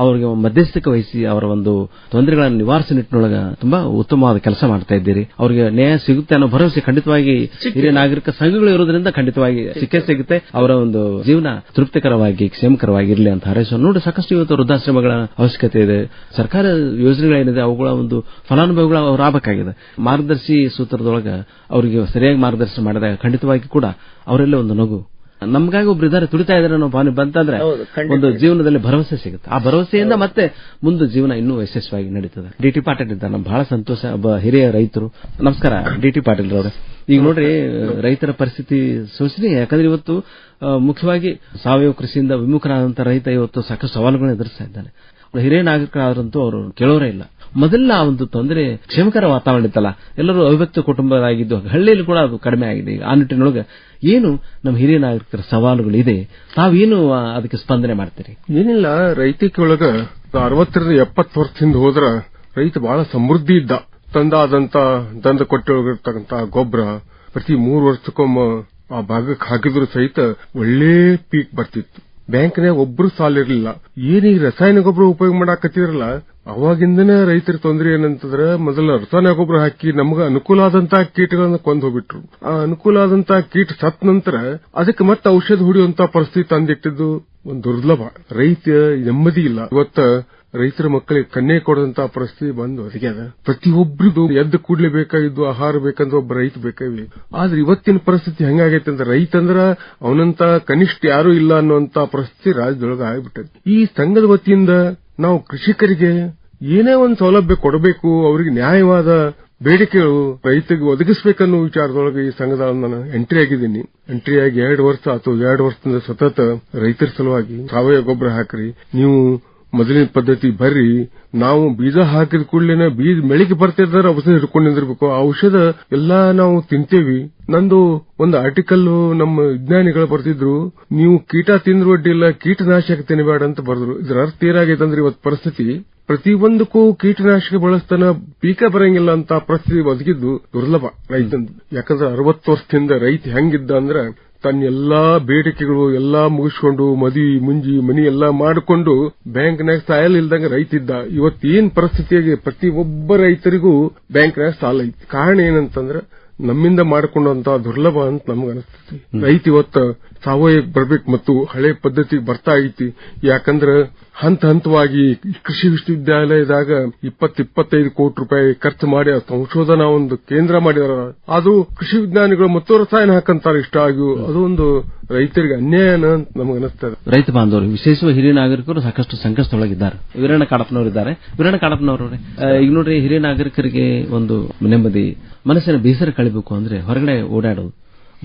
ಅವರಿಗೆ ಮಧ್ಯಸ್ಥಿಕೆ ವಹಿಸಿ ಅವರ ಒಂದು ತೊಂದರೆಗಳನ್ನು ನಿವಾರಿಸಿ ನಿಟ್ಟಿನೊಳಗ ತುಂಬಾ ಉತ್ತಮವಾದ ಕೆಲಸ ಮಾಡ್ತಾ ಇದ್ದೀರಿ. ಅವರಿಗೆ ನ್ಯಾಯ ಸಿಗುತ್ತೆ ಅನ್ನೋ ಭರವಸೆ ಖಂಡಿತವಾಗಿ ಹಿರಿಯ ನಾಗರಿಕ ಸಂಘಗಳು ಇರೋದ್ರಿಂದ ಖಂಡಿತವಾಗಿ ಸಿಕ್ಕೇ ಸಿಗುತ್ತೆ. ಅವರ ಒಂದು ಜೀವನ ತೃಪ್ತಿಕರವಾಗಿ ಕ್ಷೇಮಕರವಾಗಿ ಇರಲಿ ಅಂತ ಹಾರೈಸೋ ನೋಡಿ ಸಾಕಷ್ಟು ಇವತ್ತು ವೃದ್ಧಾಶ್ರಮಗಳ ಅವಶ್ಯಕತೆ ಇದೆ. ಸರ್ಕಾರ ಯೋಜನೆಗಳೇನಿದೆ ಅವುಗಳ ಒಂದು ಫಲಾನುಭವಿಗಳು ಅವ್ರು ಆಗಬೇಕಾಗಿದೆ ಮಾರ್ಗದರ್ಶಿ ಸೂತ್ರದೊಳಗ ಅವರಿಗೆ ಸರಿಯಾಗಿ ಮಾರ್ಗದರ್ಶನ ಮಾಡಿದಾಗ ಖಂಡಿತವಾಗಿ ಕೂಡ ಅವರೆಲ್ಲ ಒಂದು ನಗು ನಮಗಾಗಿ ಒಬ್ರು ಇದ್ದಾರೆ ತುಡಿತಾ ಇದ್ದಾರೆ ಅನ್ನೋ ಭಾವನೆ ಬಂತಂದ್ರೆ ಒಂದು ಜೀವನದಲ್ಲಿ ಭರವಸೆ ಸಿಗುತ್ತೆ. ಆ ಭರವಸೆಯಿಂದ ಮತ್ತೆ ಮುಂದೆ ಜೀವನ ಇನ್ನೂ ಯಶಸ್ವಿಯಾಗಿ ನಡೀತದೆ. ಡಿ ಟಿ ಪಾಟೀಲ್ ಇದ್ದ ನಮ್ಗೆ ಬಹಳ ಸಂತೋಷ. ಒಬ್ಬ ಹಿರಿಯ ರೈತರು. ನಮಸ್ಕಾರ ಡಿ ಟಿ ಪಾಟೀಲ್ ರವರೇ. ಈಗ ನೋಡ್ರಿ ರೈತರ ಪರಿಸ್ಥಿತಿ ಸೂಚನೆ ಯಾಕಂದ್ರೆ ಇವತ್ತು ಮುಖ್ಯವಾಗಿ ಸಾವಯವ ಕೃಷಿಯಿಂದ ವಿಮುಖರಾದಂತಹ ರೈತ ಇವತ್ತು ಸಾಕಷ್ಟು ಸವಾಲುಗಳನ್ನು ಎದುರಿಸ್ತಾ ಇದ್ದಾನೆ. ಹಿರಿಯ ನಾಗರಿಕರಾದ್ರಂತೂ ಅವರು ಕೇಳೋರೇ ಇಲ್ಲ. ಮೊದಲ ಒಂದು ತೊಂದರೆ ಕ್ಷೇಮಕರ ವಾತಾವರಣ ಇತ್ತಲ್ಲ. ಎಲ್ಲರೂ ಅವಿಭಕ್ತ ಕುಟುಂಬರಾಗಿದ್ದು ಹಳ್ಳಿಯಲ್ಲಿ ಕೂಡ ಅದು ಕಡಿಮೆ ಆಗಿದೆ. ಆ ನಿಟ್ಟಿನೊಳಗೆ ಏನು ನಮ್ಮ ಹಿರಿಯ ನಾಗರಿಕರ ಸವಾಲುಗಳು ಇದೆ ತಾವೇನು ಅದಕ್ಕೆ ಸ್ಪಂದನೆ ಮಾಡ್ತೀರಿ? ಏನಿಲ್ಲ ರೈತಿಕೊಳಗ ಒಳಗ ಅರವತ್ತರಿಂದ ಎಪ್ಪತ್ತು ವರ್ಷದಿಂದ ಹೋದ್ರ ರೈತ ಬಹಳ ಸಮೃದ್ಧಿ ಇದ್ದ. ತಂದಾದಂತ ದಂದ ಕೊಟ್ಟಿರ್ತಕ್ಕಂತ ಗೊಬ್ಬರ ಪ್ರತಿ ಮೂರು ವರ್ಷಕ್ಕೊಮ್ಮೆ ಆ ಭಾಗಕ್ಕೆ ಹಾಕಿದ್ರು ಸಹಿತ ಒಳ್ಳೆ ಪೀಕ್ ಬರ್ತಿತ್ತು. ಬ್ಯಾಂಕ್ನಾಗ ಒಬ್ರು ಸಾಲ ಇರಲಿಲ್ಲ. ಏನ್ ರಸಾಯನ ಗೊಬ್ಬರ ಉಪಯೋಗ ಮಾಡಾಕತ್ತಿರಲ್ಲ, ಅವಾಗಿಂದನೇ ರೈತರ ತೊಂದರೆ ಏನಂತಂದ್ರ ಮೊದಲ ರಸಾಯನ ಗೊಬ್ಬರ ಹಾಕಿ ನಮ್ಗೆ ಅನುಕೂಲ ಆದಂತಹ ಕೀಟಗಳನ್ನು ಕೊಂದು ಹೋಗ್ಬಿಟ್ರು. ಆ ಅನುಕೂಲ ಆದಂತಹ ಕೀಟ ಸತ್ ನಂತರ ಅದಕ್ಕೆ ಮತ್ತೆ ಔಷಧ ಹೊಡೆಯುವಂತ ಪರಿಸ್ಥಿತಿ ತಂದಿಟ್ಟಿದ್ದು ಒಂದು ದುರ್ಲಭ. ರೈತ ನೆಮ್ಮದಿ ಇಲ್ಲ. ಇವತ್ತ ರೈತರ ಮಕ್ಕಳಿಗೆ ಕನ್ನೆ ಕೊಡದಂತ ಪರಿಸ್ಥಿತಿ ಬಂದು ಒದಗ್ಯದ ಪ್ರತಿಯೊಬ್ಬರಿಗೂ ಎದ್ದು ಕೂಡಲೇ ಬೇಕಾಗಿದ್ದು ಆಹಾರ ಬೇಕಂದ್ರೆ ಒಬ್ಬ ರೈತ ಬೇಕಾಗಿ ಆದ್ರೆ ಇವತ್ತಿನ ಪರಿಸ್ಥಿತಿ ಹೆಂಗಾಗೈತೆ ಅಂದ್ರೆ ರೈತಂದ್ರ ಅವನಂತ ಕನಿಷ್ಠ ಯಾರು ಇಲ್ಲ ಅನ್ನುವಂತ ಪರಿಸ್ಥಿತಿ ರಾಜ್ಯದೊಳಗ ಆಗಿಬಿಟ್ಟಿದೆ ಈ ಸಂಘದ ವತಿಯಿಂದ ನಾವು ಕೃಷಿಕರಿಗೆ ಏನೇ ಒಂದು ಸೌಲಭ್ಯ ಕೊಡಬೇಕು, ಅವರಿಗೆ ನ್ಯಾಯವಾದ ಬೇಡಿಕೆಗಳು ರೈತರಿಗೆ ಒದಗಿಸಬೇಕನ್ನೋ ವಿಚಾರದೊಳಗೆ ಈ ಸಂಘದ ನಾನು ಎಂಟ್ರಿ ಆಗಿದ್ದೀನಿ. ಎಂಟ್ರಿ ಆಗಿ ಎರಡು ವರ್ಷ ಅಥವಾ ಎರಡು ವರ್ಷದಿಂದ ಸತತ ರೈತರ ಸಲುವಾಗಿ ಸಾವಯವ ಗೊಬ್ಬರ ಹಾಕ್ರಿ. ನೀವು ಮೊದಲಿನ ಪದ್ಧತಿ ಬರ್ರಿ ನಾವು ಬೀಜ ಹಾಕಿದ ಕೂಡಲೇ ಬೀಜ ಬೆಳಿಗ್ಗೆ ಬರ್ತಿದ್ದಾರೆ ಔಷಧ ಹಿಡ್ಕೊಂಡು ಆ ಔಷಧ ಎಲ್ಲಾ ನಾವು ತಿಂತೇವಿ. ನಂದು ಒಂದು ಆರ್ಟಿಕಲ್ ನಮ್ಮ ವಿಜ್ಞಾನಿಗಳು ಬರ್ತಿದ್ರು, ನೀವು ಕೀಟ ತಿಂದ್ರು ಅಡ್ಡಿಲ್ಲ ಕೀಟನಾಶಕ ತಿನ್ನಬೇಡ ಅಂತ ಬರೆದ್ರು. ಇದ್ರ ಅರ್ಥ ಏನಾಗೈತೆ ಅಂದ್ರೆ ಇವತ್ತು ಪರಿಸ್ಥಿತಿ, ಪ್ರತಿಯೊಂದಕ್ಕೂ ಕೀಟನಾಶಕ ಬಳಸ್ತಾನ ಪೀಕ ಬರಂಗಿಲ್ಲ ಅಂತ ಪರಿಸ್ಥಿತಿ ಒದಗಿದ್ದು ದುರ್ಲಭ. ರೈತಂದು ಯಾಕಂದ್ರೆ ಅರವತ್ತು ವರ್ಷದಿಂದ ರೈತ ಹೆಂಗಿದ್ದ ಅಂದ್ರೆ ತನ್ನ ಎಲ್ಲಾ ಬೇಡಿಕೆಗಳು ಎಲ್ಲಾ ಮುಗಿಸ್ಕೊಂಡು ಮದಿ, ಮುಂಜಿ, ಮನಿ ಎಲ್ಲಾ ಮಾಡಿಕೊಂಡು ಬ್ಯಾಂಕ್ನಾಗ ಸಾಲ ಇಲ್ದಂಗ ರೈತಿದ್ದ. ಇವತ್ತೇನ್ ಪರಿಸ್ಥಿತಿಯಾಗಿ ಪ್ರತಿ ಒಬ್ಬ ರೈತರಿಗೂ ಬ್ಯಾಂಕ್ನಾಗ ಸಾಲ ಐತಿ. ಕಾರಣ ಏನಂತಂದ್ರ ನಮ್ಮಿಂದ ಮಾಡಿಕೊಂಡಂತ ದುರ್ಲಭ ಅಂತ ನಮ್ಗೆ ಅನಿಸ್ತೈತಿ. ರೈತ ಇವತ್ತ ಸಾವಯವ ಬರಬೇಕು ಮತ್ತು ಹಳೆ ಪದ್ಧತಿ ಬರ್ತಾ ಐತಿ. ಯಾಕಂದ್ರ ಹಂತ ಹಂತವಾಗಿ ಕೃಷಿ ವಿಶ್ವವಿದ್ಯಾಲಯದಾಗ ಇಪ್ಪತ್ ಇಪ್ಪತ್ತೈದು ಕೋಟಿ ರೂಪಾಯಿ ಖರ್ಚು ಮಾಡಿ ಸಂಶೋಧನಾ ಒಂದು ಕೇಂದ್ರ ಮಾಡಿದಾರ. ಅದು ಕೃಷಿ ವಿಜ್ಞಾನಿಗಳು ಮತ್ತು ರಸಾಯನ ಹಾಕಂತಾರ ಇಷ್ಟ ಆಗಿ ಅದು ಒಂದು ರೈತರಿಗೆ ಅನ್ಯಾಯನ ಅಂತ ನಮಗೆ ಅನಿಸ್ತದೆ. ರೈತ ಬಾಂಧವರು ವಿಶೇಷವಾಗಿ ಹಿರಿಯ ನಾಗರಿಕರು ಸಾಕಷ್ಟು ಸಂಕಷ್ಟದೊಳಗಿದ್ದಾರೆ. ವೀರಣ್ಣ ಕಾಡಪ್ಪನವರು ಇದ್ದಾರೆ. ವೀರಣ್ಣ ಕಾಡಪ್ಪನವರೇ ಈಗ ನೋಡ್ರಿ ಹಿರಿಯ ನಾಗರಿಕರಿಗೆ ಒಂದು ನೆಮ್ಮದಿ ಮನಸ್ಸಿನ ಬೇಸರ ಕಳಿಬೇಕು ಅಂದ್ರೆ ಹೊರಗಡೆ ಓಡಾಡೋದು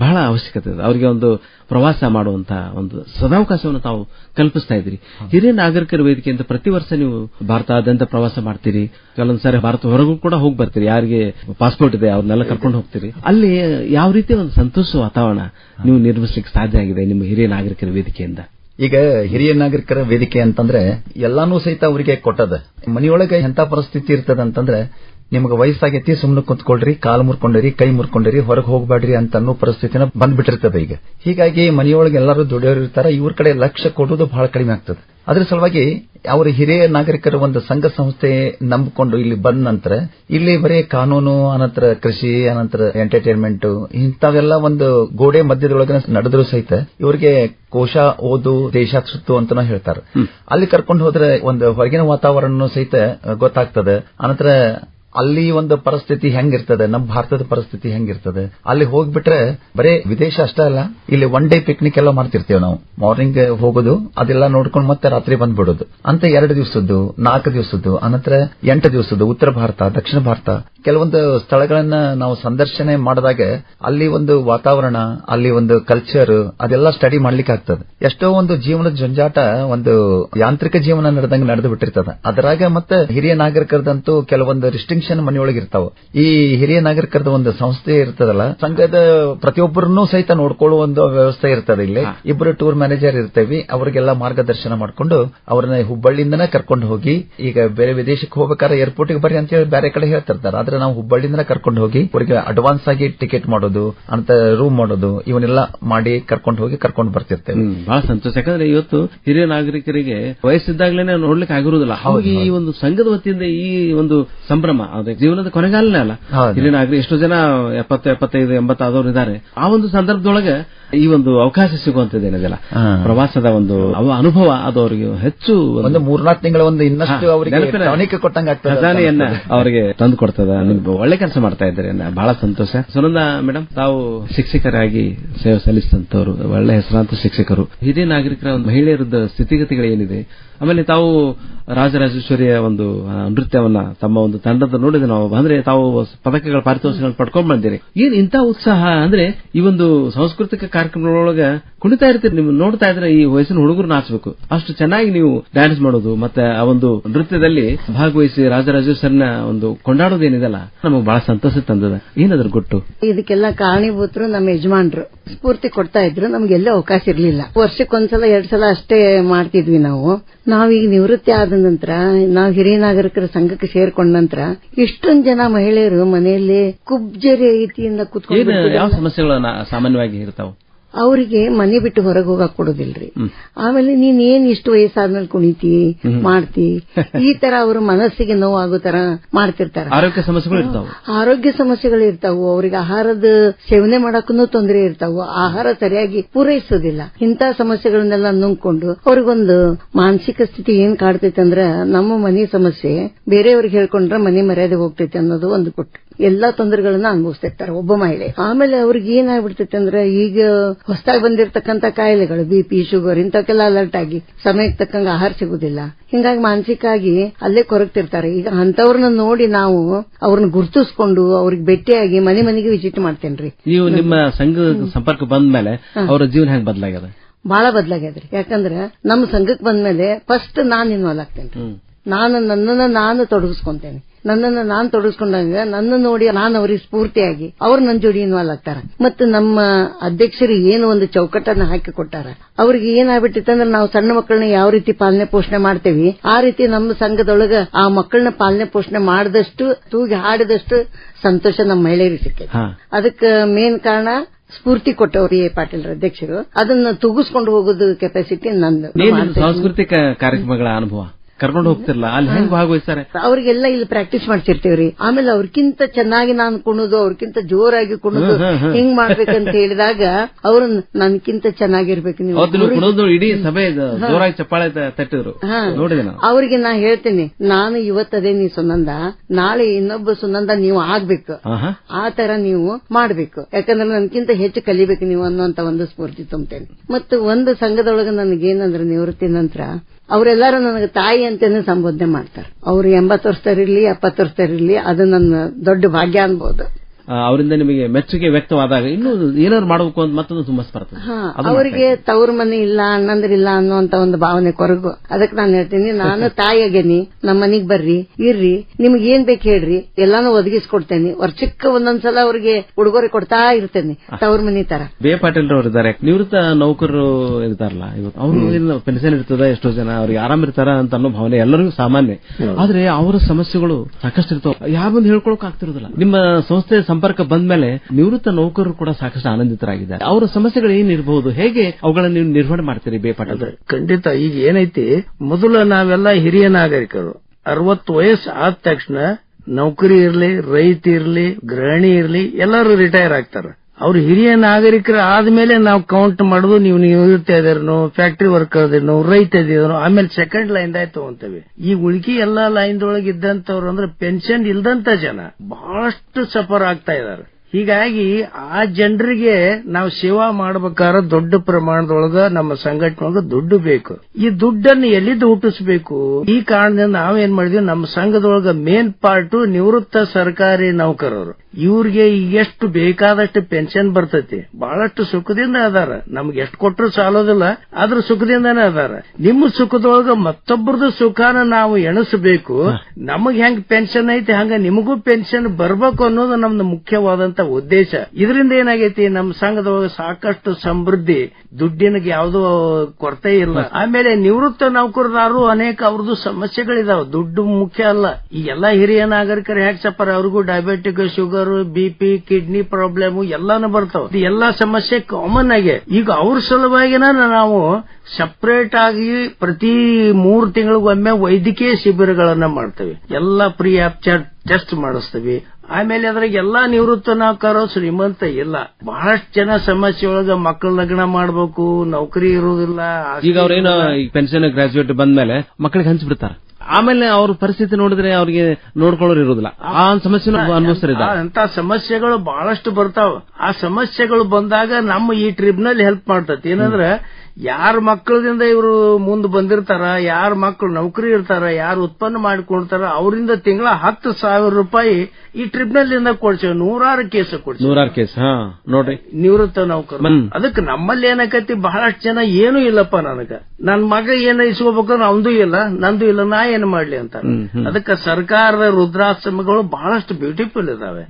ಬಹಳ ಅವಶ್ಯಕತೆ ಇದೆ. ಅವರಿಗೆ ಒಂದು ಪ್ರವಾಸ ಮಾಡುವಂತಹ ಒಂದು ಸದಾವಕಾಶವನ್ನು ತಾವು ಕಲ್ಪಿಸ್ತಾ ಇದ್ರಿ ಹಿರಿಯ ನಾಗರಿಕರ ವೇದಿಕೆ ಅಂತ ಪ್ರತಿ ವರ್ಷ ನೀವು ಭಾರತಾದ್ಯಂತ ಪ್ರವಾಸ ಮಾಡ್ತೀರಿ. ಕೆಲವೊಂದ್ಸಾರಿ ಭಾರತ ಹೊರಗೂ ಕೂಡ ಹೋಗಿ ಬರ್ತೀರಿ. ಯಾರಿಗೆ ಪಾಸ್ಪೋರ್ಟ್ ಇದೆ, ಅವ್ರನ್ನೆಲ್ಲ ಕರ್ಕೊಂಡು ಹೋಗ್ತೀರಿ. ಅಲ್ಲಿ ಯಾವ ರೀತಿ ಒಂದು ಸಂತೋಷ ವಾತಾವರಣ ನೀವು ನಿರ್ಮಿಸಲಿಕ್ಕೆ ಸಾಧ್ಯ ಆಗಿದೆ ನಿಮ್ಮ ಹಿರಿಯ ನಾಗರಿಕರ ವೇದಿಕೆಯಿಂದ? ಈಗ ಹಿರಿಯ ನಾಗರಿಕರ ವೇದಿಕೆ ಅಂತಂದ್ರೆ ಎಲ್ಲಾನು ಸಹಿತ ಅವರಿಗೆ ಕೊಟ್ಟದ ಮನೆಯೊಳಗೆ ಎಂತ ಪರಿಸ್ಥಿತಿ ಇರ್ತದ ಅಂತಂದ್ರೆ ನಿಮ್ಗೆ ವಯಸ್ಸಾಗೈತಿ ಸುಮ್ಮನೆ ಕುಂತ್ಕೊಳ್ರಿ ಕಾಲು ಮುರ್ಕೊಂಡಿರಿ ಕೈ ಮುರ್ಕೊಂಡಿರಿ ಹೊರಗೆ ಹೋಗ್ಬೇಡ್ರಿ ಅಂತ ಅನ್ನೋ ಪರಿಸ್ಥಿತಿನ ಬಂದ್ಬಿಟ್ಟಿರ್ತದೆ ಈಗ. ಹೀಗಾಗಿ ಮನೆಯೊಳಗೆ ಎಲ್ಲರೂ ದುಡಿಯೋರು ಇರ್ತಾರೆ ಇವ್ರ ಕಡೆ ಲಕ್ಷ್ಯ ಕೊಡುವುದು ಬಹಳ ಕಡಿಮೆ ಆಗ್ತದೆ. ಅದ್ರ ಸಲುವಾಗಿ ಅವರ ಹಿರಿಯ ನಾಗರಿಕರ ಒಂದು ಸಂಘ ಸಂಸ್ಥೆ ನಂಬಿಕೊಂಡು ಇಲ್ಲಿ ಬಂದ ನಂತರ ಇಲ್ಲಿ ಬರೀ ಕಾನೂನು ಅನಂತರ ಕೃಷಿ ಅನಂತರ ಎಂಟರ್ಟೈನ್ಮೆಂಟ್ ಇಂಥವೆಲ್ಲ ಒಂದು ಗೋಡೆ ಮಧ್ಯದೊಳಗೆ ನಡೆದ್ರು ಸಹಿತ ಇವರಿಗೆ ಕೋಶ ಓದು ದೇಶ ಸುತ್ತು ಅಂತ ಹೇಳ್ತಾರೆ. ಅಲ್ಲಿ ಕರ್ಕೊಂಡು ಹೋದ್ರೆ ಒಂದು ಹೊರಗಿನ ವಾತಾವರಣ ಸಹಿತ ಗೊತ್ತಾಗ್ತದೆ. ಅನಂತರ ಅಲ್ಲಿ ಒಂದು ಪರಿಸ್ಥಿತಿ ಹೆಂಗಿರ್ತದೆ, ನಮ್ಮ ಭಾರತದ ಪರಿಸ್ಥಿತಿ ಹೆಂಗಿರ್ತದೆ? ಅಲ್ಲಿ ಹೋಗ್ಬಿಟ್ರೆ ಬರೇ ವಿದೇಶ ಅಷ್ಟೇ ಅಲ್ಲ, ಇಲ್ಲಿ ಒನ್ ಡೇ ಪಿಕ್ನಿಕ್ ಎಲ್ಲ ಮಾಡ್ತಿರ್ತೇವೆ ನಾವು. ಮಾರ್ನಿಂಗ್ ಹೋಗೋದು, ಅದೆಲ್ಲ ನೋಡ್ಕೊಂಡು ಮತ್ತೆ ರಾತ್ರಿ ಬಂದ್ಬಿಡೋದು. ಅಂತ ಎರಡು ದಿವಸದ್ದು, ನಾಲ್ಕು ದಿವಸದ್ದು ಅನಂತರ ಎಂಟು ದಿವಸದ್ದು, ಉತ್ತರ ಭಾರತ, ದಕ್ಷಿಣ ಭಾರತ. ಕೆಲವೊಂದು ಸ್ಥಳಗಳನ್ನ ನಾವು ಸಂದರ್ಶನೆ ಮಾಡಿದಾಗ ಅಲ್ಲಿ ಒಂದು ವಾತಾವರಣ, ಅಲ್ಲಿ ಒಂದು ಕಲ್ಚರ್ ಅದೆಲ್ಲ ಸ್ಟಡಿ ಮಾಡ್ಲಿಕ್ಕೆ ಆಗ್ತದೆ. ಎಷ್ಟೋ ಒಂದು ಜೀವನದ ಜಂಜಾಟ ಒಂದು ಯಾಂತ್ರಿಕ ಜೀವನ ನಡೆದಂಗೆ ನಡೆದು ಬಿಟ್ಟಿರ್ತದೆ. ಅದರಾಗ ಮತ್ತೆ ಹಿರಿಯ ನಾಗರಿಕರದಂತೂ ಕೆಲವೊಂದು ರಿಸ್ಟ್ರಿಕ್ಷನ್ ಮನೆಯೊಳಗೆ ಇರ್ತಾವ. ಈ ಹಿರಿಯ ನಾಗರಿಕರದ ಒಂದು ಸಂಸ್ಥೆ ಇರ್ತದಲ್ಲ ಸಂಘದ ಪ್ರತಿಯೊಬ್ಬರನ್ನು ಸಹಿತ ನೋಡ್ಕೊಳ್ಳುವ ಒಂದು ವ್ಯವಸ್ಥೆ ಇರ್ತದೆ ಇಲ್ಲಿ. ಇಬ್ಬರು ಟೂರ್ ಮ್ಯಾನೇಜರ್ ಇರ್ತೇವಿ ಅವರಿಗೆಲ್ಲ ಮಾರ್ಗದರ್ಶನ ಮಾಡ್ಕೊಂಡು ಅವ್ರನ್ನ ಹುಬ್ಬಳ್ಳಿಯಿಂದನೇ ಕರ್ಕೊಂಡು ಹೋಗಿ ಈಗ ಬೇರೆ ವಿದೇಶಕ್ಕೆ ಏರ್ಪೋರ್ಟ್ ಏರ್ಪೋರ್ಟ್ಗೆ ಬರ್ರಿ ಅಂತ ಹೇಳಿ ಬೇರೆ ಕಡೆ ಹೇಳ್ತಿರ್ತಾರೆ. ಆದ್ರೆ ನಾವು ಹುಬ್ಬಳ್ಳಿಯಿಂದ ಕರ್ಕೊಂಡು ಹೋಗಿ ಅವರಿಗೆ ಅಡ್ವಾನ್ಸ್ ಆಗಿ ಟಿಕೆಟ್ ಮಾಡೋದು ಅಂತ ರೂಮ್ ಮಾಡೋದು ಇವನ್ನೆಲ್ಲ ಮಾಡಿ ಕರ್ಕೊಂಡು ಹೋಗಿ ಕರ್ಕೊಂಡು ಬರ್ತಿರ್ತೇವೆ. ಬಹಳ ಸಂತೋಷ. ಯಾಕಂದ್ರೆ ಇವತ್ತು ಹಿರಿಯ ನಾಗರಿಕರಿಗೆ ವಯಸ್ಸಿದ್ದಾಗಲೇ ನೋಡ್ಲಿಕ್ಕೆ ಆಗಿರುವುದಿಲ್ಲ ಹಾಗಾಗಿ ಈ ಒಂದು ಸಂಘದ ವತಿಯಿಂದ ಈ ಒಂದು ಸಂಭ್ರಮ ಅದೇ ಜೀವನದ ಕೊನೆಗಾಲನೇ ಅಲ್ಲ. ಹಿರಿಯ ನಾಗರಿಕ ಎಷ್ಟೋ ಜನ ಎಪ್ಪತ್ತು ಎಪ್ಪತ್ತೈದು ಎಂಬತ್ತಾದವರು ಇದ್ದಾರೆ ಆ ಒಂದು ಸಂದರ್ಭದೊಳಗೆ ಈ ಒಂದು ಅವಕಾಶ ಸಿಗುವಂತದ್ದೇನಿದೆಯಲ್ಲ ಹಾ. ಪ್ರವಾಸದ ಒಂದು ಅನುಭವ ಅದು ಅವರಿಗೆ ಹೆಚ್ಚು ಒಂದು ಮೂರ್ನಾಲ್ಕು ತಿಂಗಳ ಒಂದು ಇನ್ನಷ್ಟು ಅವರಿಗೆ ಕೊಟ್ಟಂಗೆ ಖಜಾನೆಯನ್ನ ಅವರಿಗೆ ತಂದು ಕೊಡ್ತದ ಒಳ್ಳೆ ಕೆಲಸ ಮಾಡ್ತಾ ಇದ್ದಾರೆ ಬಹಳ ಸಂತೋಷ. ಸುನಂದ ಮೇಡಮ್ ತಾವು ಶಿಕ್ಷಕರಾಗಿ ಸೇವೆ ಸಲ್ಲಿಸಿದಂತವರು ಒಳ್ಳೆ ಹೆಸರಾಂತ ಶಿಕ್ಷಕರು. ಹಿರಿಯ ನಾಗರಿಕರ ಒಂದು ಮಹಿಳೆಯರದ ಸ್ಥಿತಿಗತಿಗಳು ಏನಿದೆ? ಆಮೇಲೆ ತಾವು ರಾಜರಾಜೇಶ್ವರಿಯ ಒಂದು ನೃತ್ಯವನ್ನ ತಮ್ಮ ಒಂದು ತಂಡದ ನೋಡಿದ ನಾವು. ಅಂದ್ರೆ ತಾವು ಪದಕಗಳ ಪಾರಿತೋಷಗಳನ್ನು ಪಡ್ಕೊಂಡ್ ಬಂದಿರಿ. ಏನ್ ಇಂಥ ಉತ್ಸಾಹ ಅಂದ್ರೆ ಈ ಒಂದು ಸಾಂಸ್ಕೃತಿಕ ಕಾರ್ಯಕ್ರಮಗಳೊಳಗ ಕುಣಿತಾ ಇರ್ತೀರಿ ನಿಮ್ ನೋಡ್ತಾ ಇದ್ರೆ ಈ ವಯಸ್ಸಿನ ಹುಡುಗರು ನಾಚಬೇಕು. ಅಷ್ಟು ಚೆನ್ನಾಗಿ ನೀವು ಡ್ಯಾನ್ಸ್ ಮಾಡೋದು ಮತ್ತೆ ಆ ಒಂದು ನೃತ್ಯದಲ್ಲಿ ಭಾಗವಹಿಸಿ ರಾಜರಾಜೇಶ್ವರನ ಒಂದು ಕೊಂಡಾಡೋದೇನಿದೆಲ್ಲ ನಮಗೆ ಬಹಳ ಸಂತೋಷ ತಂದದ. ಏನಾದ್ರು ಗೊತ್ತು? ಇದಕ್ಕೆಲ್ಲ ಕಾರಣೀಭೂತರು ನಮ್ಮ ಯಜಮಾನ್ರು. ಸ್ಫೂರ್ತಿ ಕೊಡ್ತಾ ಇದ್ರು ನಮ್ಗೆ ಎಲ್ಲ ಅವಕಾಶ ಇರಲಿಲ್ಲ. ವರ್ಷಕ್ಕೊಂದ್ಸಲ ಎರಡ್ ಸಲ ಅಷ್ಟೇ ಮಾಡ್ತಿದ್ವಿ ನಾವು. ನಾವೀಗ ನಿವೃತ್ತಿ ಆದ ನಂತರ ನಾವು ಹಿರಿಯ ನಾಗರಿಕರ ಸಂಘಕ್ಕೆ ಸೇರ್ಕೊಂಡ ನಂತರ ಇಷ್ಟೊಂದ್ ಜನ ಮಹಿಳೆಯರು ಮನೆಯಲ್ಲಿ ಕುಬ್ಜರಿ ರೀತಿಯಿಂದ ಕೂತ್ಕೊಂಡು ಕುತ್ಕೊಂಡು ಯಾವ ಸಮಸ್ಯೆಗಳು ಸಾಮಾನ್ಯವಾಗಿ ಇರ್ತಾವ ಅವರಿಗೆ ಮನೆ ಬಿಟ್ಟು ಹೊರಗೆ ಹೋಗಕ್ ಕೊಡೋದಿಲ್ರಿ. ಆಮೇಲೆ ನೀನ್ ಏನ್ ಇಷ್ಟು ವಯಸ್ಸಾದ್ಮೇಲೆ ಕುಣಿತಿ ಮಾಡ್ತಿ? ಈ ತರ ಅವ್ರ ಮನಸ್ಸಿಗೆ ನೋವಾಗೋ ತರ ಮಾಡ್ತಿರ್ತಾರ. ಆರೋಗ್ಯ ಸಮಸ್ಯೆಗಳು ಇರ್ತಾವ. ಆರೋಗ್ಯ ಸಮಸ್ಯೆಗಳು ಇರ್ತಾವು. ಅವ್ರಿಗೆ ಆಹಾರದ ಸೇವನೆ ಮಾಡಕ್ಕೂ ತೊಂದರೆ ಇರ್ತಾವು. ಆಹಾರ ಸರಿಯಾಗಿ ಪೂರೈಸೋದಿಲ್ಲ. ಇಂತ ಸಮಸ್ಯೆಗಳನ್ನೆಲ್ಲ ನುಂಗ್ಕೊಂಡು ಅವ್ರಿಗೊಂದು ಮಾನಸಿಕ ಸ್ಥಿತಿ ಏನ್ ಕಾಡ್ತೈತೆ ಅಂದ್ರ ನಮ್ಮ ಮನೆ ಸಮಸ್ಯೆ ಬೇರೆಯವ್ರಿಗೆ ಹೇಳ್ಕೊಂಡ್ರೆ ಮನೆ ಮರ್ಯಾದೆ ಹೋಗ್ತೈತೆ ಅನ್ನೋದು ಒಂದು ಕೊಟ್ಟು. ಎಲ್ಲಾ ತೊಂದರೆಗಳನ್ನ ಅನುಭವಿಸ್ತಿರ್ತಾರೆ ಒಬ್ಬ ಮಹಿಳೆ. ಆಮೇಲೆ ಅವ್ರಿಗೆ ಏನಾಗ್ಬಿಡ್ತೈತೆ ಅಂದ್ರೆ ಈಗ ಹೊಸದಾಗಿ ಬಂದಿರತಕ್ಕಂತ ಕಾಯಿಲೆಗಳು ಬಿಪಿ ಶುಗರ್ ಇಂಥಕ್ಕೆಲ್ಲ ಅಲರ್ಟ್ ಆಗಿ ಸಮಯಕ್ಕೆ ತಕ್ಕಂಗ ಆಹಾರ ಸಿಗುದಿಲ್ಲ. ಹಿಂಗಾಗಿ ಮಾನಸಿಕ ಆಗಿ ಅಲ್ಲೇ ಕೊರಗ್ತಿರ್ತಾರೆ. ಈಗ ಅಂತವ್ರನ್ನ ನೋಡಿ ನಾವು ಅವ್ರನ್ನ ಗುರ್ತಿಸ್ಕೊಂಡು ಅವ್ರಿಗೆ ಭೇಟಿಯಾಗಿ ಮನೆ ಮನೆಗೆ ವಿಸಿಟ್ ಮಾಡ್ತೇನ್ರಿ ನೀವು ನಿಮ್ಮ ಸಂಘ ಸಂಪರ್ಕ ಬಂದ ಮೇಲೆ ಅವರ ಜೀವನ ಹೆಂಗ್ ಬದಲಾಗ್ಯದ? ಬಹಳ ಬದಲಾಗ್ಯದ್ರಿ. ಯಾಕಂದ್ರೆ ನಮ್ಮ ಸಂಘಕ್ಕೆ ಬಂದ್ಮೇಲೆ ಫಸ್ಟ್ ನಾನು ಇನ್ವಾಲ್ವ್ ಆಗ್ತೇನೆ ನಾನು ನನ್ನನ್ನ ನಾನು ತೊಡಗಿಸ್ಕೊಂತೇನೆ. ನನ್ನನ್ನ ನಾನು ತೊಡಗಿಸ್ಕೊಂಡಾಗ ನನ್ನ ನೋಡಿ ನಾನು ಅವರಿಗೆ ಸ್ಫೂರ್ತಿಯಾಗಿ ಅವ್ರು ನನ್ನ ಜೋಡಿ ಇನ್ವಾಲ್ವ್ ಆಗ್ತಾರ. ಮತ್ತು ನಮ್ಮ ಅಧ್ಯಕ್ಷರು ಏನು ಒಂದು ಚೌಕಟ್ಟನ್ನ ಹಾಕಿ ಕೊಟ್ಟಾರ? ಅವ್ರಿಗೆ ಏನಾಗ್ಬಿಟ್ಟಿತ್ತಂದ್ರೆ ನಾವು ಸಣ್ಣ ಮಕ್ಕಳನ್ನ ಯಾವ ರೀತಿ ಪಾಲನೆ ಪೋಷಣೆ ಮಾಡ್ತೇವಿ ಆ ರೀತಿ ನಮ್ಮ ಸಂಘದೊಳಗ ಆ ಮಕ್ಕಳನ್ನ ಪಾಲನೆ ಪೋಷಣೆ ಮಾಡಿದಷ್ಟು ತೂಗಿ ಹಾಡಿದಷ್ಟು ಸಂತೋಷ ನಮ್ಮ ಮಹಿಳೆಯರಿಗೆ ಸಿಕ್ಕಿದೆ ಅದಕ್ಕೆ ಮೇನ್ ಕಾರಣ ಸ್ಫೂರ್ತಿ ಕೊಟ್ಟವರು ಎ ಪಾಟೀಲ್ ಅಧ್ಯಕ್ಷರು. ಅದನ್ನ ತುಗಿಸ್ಕೊಂಡು ಹೋಗೋದು ಕೆಪಾಸಿಟಿ ನಂದು. ಸಾಂಸ್ಕೃತಿಕ ಕಾರ್ಯಕ್ರಮಗಳ ಅನುಭವ. ಕರ್ಕೊಂಡು ಹೋಗ್ತಿರಲ್ಲ ಅಲ್ಲಿ ಹೆಂಗ್ ಭಾಗವಹಿಸ್ತಾರೆ? ಅವ್ರಿಗೆಲ್ಲ ಇಲ್ಲಿ ಪ್ರಾಕ್ಟೀಸ್ ಮಾಡ್ತಿರ್ತೀವ್ರಿ ಆಮೇಲೆ ಅವ್ರಕ್ಕಿಂತ ಚೆನ್ನಾಗಿ ನಾನು ಕುಣುದು ಅವ್ರಕ್ಕಿಂತ ಜೋರಾಗಿ ಕುಣುದು ಹಿಂಗ್ ಮಾಡ್ಬೇಕಂತ ಹೇಳಿದಾಗ ಅವ್ರು ನನ್ಕಿಂತ ಚೆನ್ನಾಗಿರ್ಬೇಕು ನೀವು. ಇಡೀ ಸಭೆ ಜೋರಾಗಿ ಚಪ್ಪಾಳೆ ತಟ್ಟಿದ್ರು. ಅವ್ರಿಗೆ ನಾ ಹೇಳ್ತೀನಿ ನಾನು ಇವತ್ತದೇ ನೀ ಸುನಂದ ನಾಳೆ ಇನ್ನೊಬ್ಬ ಸುನಂದ ನೀವು ಆಗ್ಬೇಕು. ಆ ತರ ನೀವು ಮಾಡ್ಬೇಕು. ಯಾಕಂದ್ರೆ ನನ್ಕಿಂತ ಹೆಚ್ಚು ಕಲಿಬೇಕು ನೀವು ಅನ್ನುವಂತ ಒಂದು ಸ್ಫೂರ್ತಿ ತುಂಬತೇನೆ. ಮತ್ತು ಒಂದು ಸಂಘದೊಳಗೆ ನನಗೇನಂದ್ರೆ ನಿವೃತ್ತಿ ನಂತರ ಅವರೆಲ್ಲರೂ ನನಗೆ ತಾಯಿ ಅಂತಾನೆ ಸಂಬೋಧನೆ ಮಾಡ್ತಾರೆ. ಅವರು ಎಂಬತ್ತು ವರ್ಷದವರಿರಲಿ, ಎಪ್ಪತ್ತು ವರ್ಷದವರಿರಲಿ, ಅದು ನನ್ನ ದೊಡ್ಡ ಭಾಗ್ಯ ಅನ್ಬೋದು. ಅವರಿಂದ ನಿಮಗೆ ಮೆಚ್ಚುಗೆ ವ್ಯಕ್ತವಾದಾಗ ಇನ್ನು ಏನಾದ್ರು ಮಾಡಬೇಕು ಅಂತ ಮತ್ತೊಂದು ತುಂಬಾ ಸ್ಪರ್ಧೆ. ಅವರಿಗೆ ತವ್ರ ಮನೆ ಇಲ್ಲ ಅಣ್ಣಂದ್ರಿಲ್ಲ ಅನ್ನುವಂತ ಒಂದು ಭಾವನೆ ಕೊರಗು. ಅದಕ್ಕೆ ನಾನು ಹೇಳ್ತೀನಿ ನಾನು ತಾಯಿಯಾಗೇನಿ ನಮ್ಮ ಮನೆಗೆ ಬರ್ರಿ ಇರ್ರಿ ನಿಮ್ಗೆ ಏನ್ ಬೇಕು ಹೇಳ್ರಿ ಎಲ್ಲಾನು ಒದಗಿಸ್ಕೊಡ್ತೇನೆ. ವರ್ಷಕ್ಕೆ ಒಂದೊಂದ್ಸಲ ಅವ್ರಿಗೆ ಉಡುಗೊರೆ ಕೊಡ್ತಾ ಇರ್ತೇನೆ ತವ್ರ ಮನೆ ತರ. ಬೇ ಪಾಟೀಲ್ ರವರು ಇದ್ದಾರೆ. ನಿವೃತ್ತ ನೌಕರರು ಇರ್ತಾರಲ್ಲ ಇವತ್ತು ಅವ್ರು ಪೆನ್ಷನ್ ಇರ್ತದ ಎಷ್ಟೋ ಜನ ಅವ್ರಿಗೆ ಆರಾಮ್ ಇರ್ತಾರ ಅಂತ ಅನ್ನೋ ಭಾವನೆ ಎಲ್ಲರಿಗೂ ಸಾಮಾನ್ಯ. ಆದ್ರೆ ಅವರ ಸಮಸ್ಯೆಗಳು ಸಾಕಷ್ಟು ಇರ್ತಾವ ಯಾವ ಬಂದು ಹೇಳ್ಕೊಳಕ್ ಆಗ್ತಿರೋದಿಲ್ಲ. ನಿಮ್ಮ ಸಂಸ್ಥೆ ಸಂಪರ್ಕ ಬಂದ ಮೇಲೆ ನಿವೃತ್ತ ನೌಕರರು ಕೂಡ ಸಾಕಷ್ಟು ಆನಂದಿತರಾಗಿದ್ದಾರೆ. ಅವರ ಸಮಸ್ಯೆಗಳು ಏನಿರಬಹುದು, ಹೇಗೆ ಅವುಗಳನ್ನು ನೀವು ನಿರ್ವಹಣೆ ಮಾಡ್ತೀರಿ ಬೇಪಾಟ ಖಂಡಿತ ಈಗ ಏನೈತಿ, ಮೊದಲು ನಾವೆಲ್ಲ ಹಿರಿಯ ನಾಗರಿಕರು. ಅರವತ್ತು ವಯಸ್ಸು ಆದ ತಕ್ಷಣ ನೌಕರಿ ಇರಲಿ, ರೈತ ಇರಲಿ, ಗೃಹಿಣಿ ಇರಲಿ, ಎಲ್ಲರೂ ರಿಟೈರ್ ಆಗ್ತಾರ. ಅವ್ರು ಹಿರಿಯ ನಾಗರಿಕರ ಆದ್ಮೇಲೆ ನಾವು ಕೌಂಟ್ ಮಾಡುದು, ನೀವು ನಿವೃತ್ತಿ ಅದೇನು ಫ್ಯಾಕ್ಟರಿ ವರ್ಕರ್ ಅದೇನು ರೈತ ಇದ್ರು ಆಮೇಲೆ ಸೆಕೆಂಡ್ ಲೈನ್ ತಗೊಂತೇವೆ. ಈ ಉಳ್ಕಿ ಎಲ್ಲಾ ಲೈನ್ ಇದ್ದಂತವ್ರು ಅಂದ್ರೆ ಪೆನ್ಷನ್ ಇಲ್ದಂತ ಜನ ಬಹಳಷ್ಟು ಸಫರ್ ಆಗ್ತಾ ಇದಾರೆ. ಹೀಗಾಗಿ ಆ ಜನರಿಗೆ ನಾವು ಸೇವಾ ಮಾಡ್ಬೇಕಾದ್ರೆ ದೊಡ್ಡ ಪ್ರಮಾಣದೊಳಗ ನಮ್ಮ ಸಂಘಟನೆ ಒಳಗ ದುಡ್ಡು ಬೇಕು. ಈ ದುಡ್ಡನ್ನು ಎಲ್ಲಿದ್ದು ಹುಟ್ಟಿಸಬೇಕು? ಈ ಕಾರಣದಿಂದ ನಾವೇನ್ ಮಾಡಿದ್ವಿ? ನಮ್ಮ ಸಂಘದೊಳಗ ಮೇನ್ ಪಾರ್ಟ್ ನಿವೃತ್ತ ಸರ್ಕಾರಿ ನೌಕರರು. ಇವ್ರಿಗೆ ಎಷ್ಟು ಬೇಕಾದಷ್ಟು ಪೆನ್ಷನ್ ಬರ್ತೈತಿ. ಬಹಳಷ್ಟು ಸುಖದಿಂದ ಅದಾರ. ನಮ್ಗೆ ಎಷ್ಟು ಕೊಟ್ಟರು ಸಾಲೋದಿಲ್ಲ ಆದ್ರ ಸುಖದಿಂದಾನೇ ಅದಾರ. ನಿಮ್ಮ ಸುಖದೊಳಗ ಮತ್ತೊಬ್ಬರದು ಸುಖಾನ ನಾವು ಎಣಿಸಬೇಕು. ನಮಗ್ ಹೆಂಗ್ ಪೆನ್ಷನ್ ಐತಿ ಹಂಗ ನಿಮಗೂ ಪೆನ್ಷನ್ ಬರ್ಬೇಕು ಅನ್ನೋದು ನಮ್ದು ಮುಖ್ಯವಾದಂತ ಉದ್ದೇಶ. ಇದರಿಂದ ಏನಾಗೈತಿ, ನಮ್ಮ ಸಂಘದೊಳಗ ಸಾಕಷ್ಟು ಸಮೃದ್ಧಿ ದುಡ್ಡಿನಗೆ ಯಾವುದೋ ಕೊರತೆ ಇಲ್ಲ. ಆಮೇಲೆ ನಿವೃತ್ತ ನೌಕರರಾರು ಅನೇಕ ಅವ್ರದ್ದು ಸಮಸ್ಯೆಗಳಿದಾವ. ದುಡ್ಡು ಮುಖ್ಯ ಅಲ್ಲ. ಈ ಎಲ್ಲಾ ಹಿರಿಯ ನಾಗರಿಕರು ಹ್ಯಾಕ್ ಸಪ್ಪರ್? ಅವ್ರಿಗೂ diabetic sugar BP kidney problem ಎಲ್ಲಾನು ಬರ್ತಾವ. ಎಲ್ಲಾ ಸಮಸ್ಯೆ ಕಾಮನ್ ಆಗಿ. ಈಗ ಅವ್ರ ಸಲುವಾಗಿನ ನಾವು ಸಪರೇಟ್ ಆಗಿ ಪ್ರತಿ ಮೂರು ತಿಂಗಳಿಗೊಮ್ಮೆ ವೈದ್ಯಕೀಯ ಶಿಬಿರಗಳನ್ನ ಮಾಡ್ತೇವೆ. ಎಲ್ಲಾ ಆಫ್ ಟೆಸ್ಟ್ ಮಾಡಿಸ್ತೀವಿ. ಆಮೇಲೆ ಅದ್ರಾಗ ಎಲ್ಲಾ ನಿವೃತ್ತ ನೌಕರ ಶ್ರೀಮಂತ ಇಲ್ಲ. ಬಹಳಷ್ಟು ಜನ ಸಮಸ್ಯೆ ಒಳಗ ಮಕ್ಕಳ ಲಗ್ನ ಮಾಡ್ಬೇಕು ನೌಕರಿ ಇರುವುದಿಲ್ಲ ಈಗ ಅವ್ರೇನು ಪೆನ್ಷನ್ ಗ್ರಾಜುಯೇಟ್ ಬಂದ್ಮೇಲೆ ಮಕ್ಕಳಿಗೆ ಹಂಚ್ಬಿಡ್ತಾರೆ ಆಮೇಲೆ ಅವ್ರ ಪರಿಸ್ಥಿತಿ ನೋಡಿದ್ರೆ ಅವ್ರಿಗೆ ನೋಡ್ಕೊಳ್ಳೋರು ಇರೋದಿಲ್ಲ ಆ ಸಮಸ್ಯೆ ಅನುಭವಿಸ್ತಾರೆ ಅಂತ ಸಮಸ್ಯೆಗಳು ಬಹಳಷ್ಟು ಬರ್ತಾವ. ಆ ಸಮಸ್ಯೆಗಳು ಬಂದಾಗ ನಮ್ಮ ಈ ಟ್ರಿಬ್ನಲ್ ಹೆಲ್ಪ್ ಮಾಡ್ತತಿ. ಏನಂದ್ರೆ ಯಾರ ಮಕ್ಕಳದಿಂದ ಇವರು ಮುಂದೆ ಬಂದಿರ್ತಾರ ಯಾರ ಮಕ್ಕಳು ನೌಕರಿ ಇರ್ತಾರ ಯಾರು ಉತ್ಪನ್ನ ಮಾಡಿಕೊಳ್ತಾರ ಅವರಿಂದ ತಿಂಗಳ ಹತ್ತು ಸಾವಿರ ರೂಪಾಯಿ ಈ ಟ್ರಿಬ್ಯುನಲ್ ಕೊಡ್ಸೇವೆ ನೂರಾರು ಕೇಸ್ ಕೊಡ್ಸೇವೆ. ನೂರಾರು ಕೇಸ್ ನೋಡ್ರಿ. ನಿವೃತ್ತ ನೌಕರ ಅದಕ್ಕೆ ನಮ್ಮಲ್ಲಿ ಏನಕತಿ ಬಹಳಷ್ಟು ಜನ ಏನೂ ಇಲ್ಲಪ್ಪ ನನಗ. ನನ್ನ ಮಗ ಏನ ಇಸ್ಕೋಬೇಕು ಅವಂದು ಇಲ್ಲ ನಂದು ಇಲ್ಲ ನಾ ಏನ್ ಮಾಡ್ಲಿ ಅಂತ. ಅದಕ್ಕೆ ಸರ್ಕಾರದ ವೃದ್ಧಾಶ್ರಮಗಳು ಬಹಳಷ್ಟು ಬ್ಯೂಟಿಫುಲ್ ಇದಾವೆ.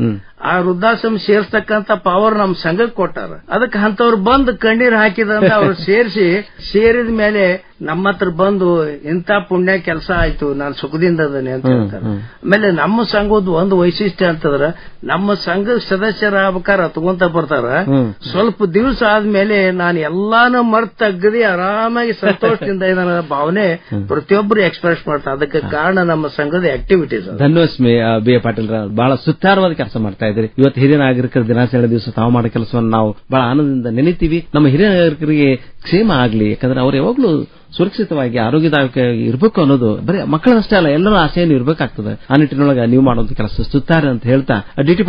ಆ ವೃದ್ಧಾಶ್ರಮ ಸೇರ್ಸ್ತಕ್ಕಂತ ಪವರ್ ನಮ್ ಸಂಘಕ್ಕೆ ಕೊಟ್ಟಾರ. ಅದಕ್ಕೆ ಅಂತವ್ರು ಬಂದು ಕಣ್ಣೀರ್ ಹಾಕಿದಂತ ಅವ್ರು ಸೇರ್ಸಿ ಸೇರಿಸಿ ಸೇರಿದ ಮೇಲೆ ನಮ್ಮ ಹತ್ರ ಬಂದು ಇಂಥ ಪುಣ್ಯ ಕೆಲಸ ಆಯ್ತು ನಾನು ಸುಖದಿಂದ ಅದನ್ನ ಅಂತ ಹೇಳ್ತಾರೆ. ಆಮೇಲೆ ನಮ್ಮ ಸಂಘದ ಒಂದು ವೈಶಿಷ್ಟ್ಯ ಅಂತಂದ್ರ ನಮ್ಮ ಸಂಘದ ಸದಸ್ಯರಾಗಬೇಕಾರ ತಗೊಂತ ಬರ್ತಾರ. ಸ್ವಲ್ಪ ದಿವಸ ಆದ್ಮೇಲೆ ನಾನು ಎಲ್ಲಾನು ಮರ್ತ ತಗದಿ ಆರಾಮಾಗಿ ಸಂತೋಷದಿಂದ ಇದನ್ನ ಭಾವನೆ ಪ್ರತಿಯೊಬ್ಬರು ಎಕ್ಸ್ಪ್ರೆಸ್ ಮಾಡ್ತಾರೆ. ಅದಕ್ಕೆ ಕಾರಣ ನಮ್ಮ ಸಂಘದ ಆಕ್ಟಿವಿಟೀಸ್ ಧನ್ಯವಾದ ಬಿ ಎ ಪಾಟೀಲ್ ಬಹಳ ಸುತ್ತಾರವಾದ ಕೆಲಸ ಮಾಡ್ತಾ ಇದ್ರಿ ಇವತ್ತು ಹಿರಿಯ ನಾಗರಿಕರ ದಿನಾಚರಣೆ ದಿವಸ ತಾವು ಮಾಡೋ ಕೆಲಸವನ್ನು ನಾವು ಬಹಳ ಆನಂದದಿಂದ ನೆನೆತೀವಿ. ನಮ್ಮ ಹಿರಿಯ ನಾಗರಿಕರಿಗೆ ಕ್ಷೇಮ ಆಗ್ಲಿ, ಯಾಕಂದ್ರೆ ಅವ್ರು ಯಾವಾಗ್ಲೂ ಸುರಕ್ಷಿತವಾಗಿ ಆರೋಗ್ಯದಾಯಕ ಇರಬೇಕು ಅನ್ನೋದು ಬರೀ ಮಕ್ಕಳಷ್ಟೇ ಅಲ್ಲ, ಎಲ್ಲರೂ ಆಸೆಯನ್ನು ಇರಬೇಕಾಗ್ತದೆ. ಆ ನಿಟ್ಟಿನೊಳಗೆ ನೀವು ಮಾಡುವಂತ ಕೆಲಸ ಸುತ್ತಾರೆ ಅಂತ ಹೇಳ್ತಾ ಡಿ ಟಿ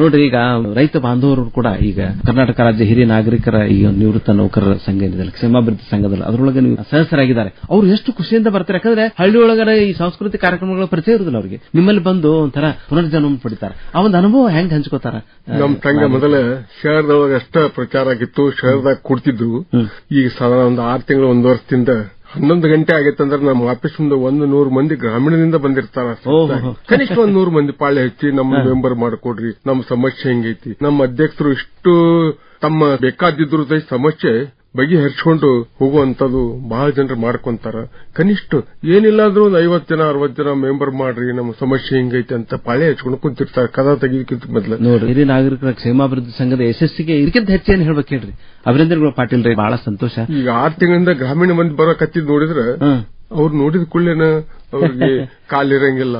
ನೋಡ್ರಿ ಈಗ ರೈತ ಬಾಂಧವರು ಕೂಡ ಈಗ ಕರ್ನಾಟಕ ರಾಜ್ಯ ಹಿರಿಯ ನಾಗರಿಕರ ಈ ನಿವೃತ್ತ ನೌಕರರ ಸಂಘ ಏನಿದೆ ಕ್ಷೇಮಾಭಿವೃದ್ಧಿ ಸಂಘದಲ್ಲಿ ಅದರೊಳಗೆ ನೀವು ಸದಸ್ಯರಾಗಿದ್ದಾರೆ ಅವರು ಎಷ್ಟು ಖುಷಿಯಿಂದ ಬರ್ತಾರೆ. ಯಾಕಂದ್ರೆ ಹಳ್ಳಿ ಒಳಗಡೆ ಈ ಸಾಂಸ್ಕೃತಿಕ ಕಾರ್ಯಕ್ರಮಗಳ ಪರಿಚಯ ಇರುದಿಲ್ಲ ಅವರಿಗೆ. ನಿಮ್ಮಲ್ಲಿ ಬಂದು ಒಂಥರ ಪುನರ್ಜನ್ಮ ಪಡಿತಾರೆ. ಆ ಒಂದು ಅನುಭವ ಹೆಂಗ್ ಹಂಚ್ಕೋತಾರ? ನಮ್ ಸಂಘ ಮೊದಲ ಶಹರದೊಳಗೆ ಅಷ್ಟ ಪ್ರಚಾರ ಆಗಿತ್ತು ಶಹರದಾಗ ಕೊಡ್ತಿದ್ರು. ಈಗ ಸಾಧಾರಣ ಒಂದು ಆರು ತಿಂಗಳು ಒಂದು ವರ್ಷದಿಂದ ಹನ್ನೊಂದು ಗಂಟೆ ಆಗೈತಂದ್ರೆ ನಮ್ಮ ಆಫೀಸ್ ಮುಂದೆ ಒಂದು ನೂರು ಮಂದಿ ಗ್ರಾಮೀಣದಿಂದ ಬಂದಿರ್ತಾರ ಕನಿಷ್ಠ ಒಂದ್ ನೂರು ಮಂದಿ ಪಾಳೆ ಹಚ್ಚಿ ನಮ್ಮ ಮೆಂಬರ್ ಮಾಡ್ಕೊಡ್ರಿ. ನಮ್ಮ ಸಮಸ್ಯೆ ಹೆಂಗೈತಿ? ನಮ್ಮ ಅಧ್ಯಕ್ಷರು ಇಷ್ಟು ತಮ್ಮ ಬೇಕಾದಿದ್ರು ಸಮಸ್ಯೆ. ಬಗೆಹರಿಸಿಕೊಂಡು ಹೋಗುವಂತದ್ದು ಬಹಳ ಜನರು ಮಾಡ್ಕೊಂತಾರ. ಕನಿಷ್ಠ ಏನಿಲ್ಲಾದ್ರೂ ಒಂದು ಐವತ್ ಜನ ಅರವತ್ ಜನ ಮೆಂಬರ್ ಮಾಡ್ರಿ ನಮ್ಮ ಸಮಸ್ಯೆ ಹಿಂಗೈತೆ ಅಂತ ಪಾಳೆ ಹಚ್ಕೊಂಡು ಕುಂತಿರ್ತಾರೆ. ಕದ ತೆಗೆದಕ್ಕಿಂತ ಮೊದಲು. ನೋಡ್ರಿ ಹಿರಿಯ ನಾಗರಿಕರ ಕ್ಷೇಮಾಭಿವೃದ್ಧಿ ಸಂಘದ ಯಶಸ್ಸಿಗೆ ಇದಕ್ಕಿಂತ ಹೆಚ್ಚೇನು ಹೇಳ್ಬೇಕು ಹೇಳ್ರಿ. ಅಭಿನಂದನೆಗಳು ಪಾಟೀಲ್ ರೀ ಬಹಳ ಸಂತೋಷ. ಈಗ ಆರು ತಿಂಗಳಿಂದ ಗ್ರಾಮೀಣ ಮಂದಿ ಬರೋ ಕತ್ತಿದ್ ನೋಡಿದ್ರೆ. ಅವ್ರು ನೋಡಿದ ಕೂಡಲೇನ ಅವ್ರಿಗೆ ಕಾಲಿರಂಗಿಲ್ಲ.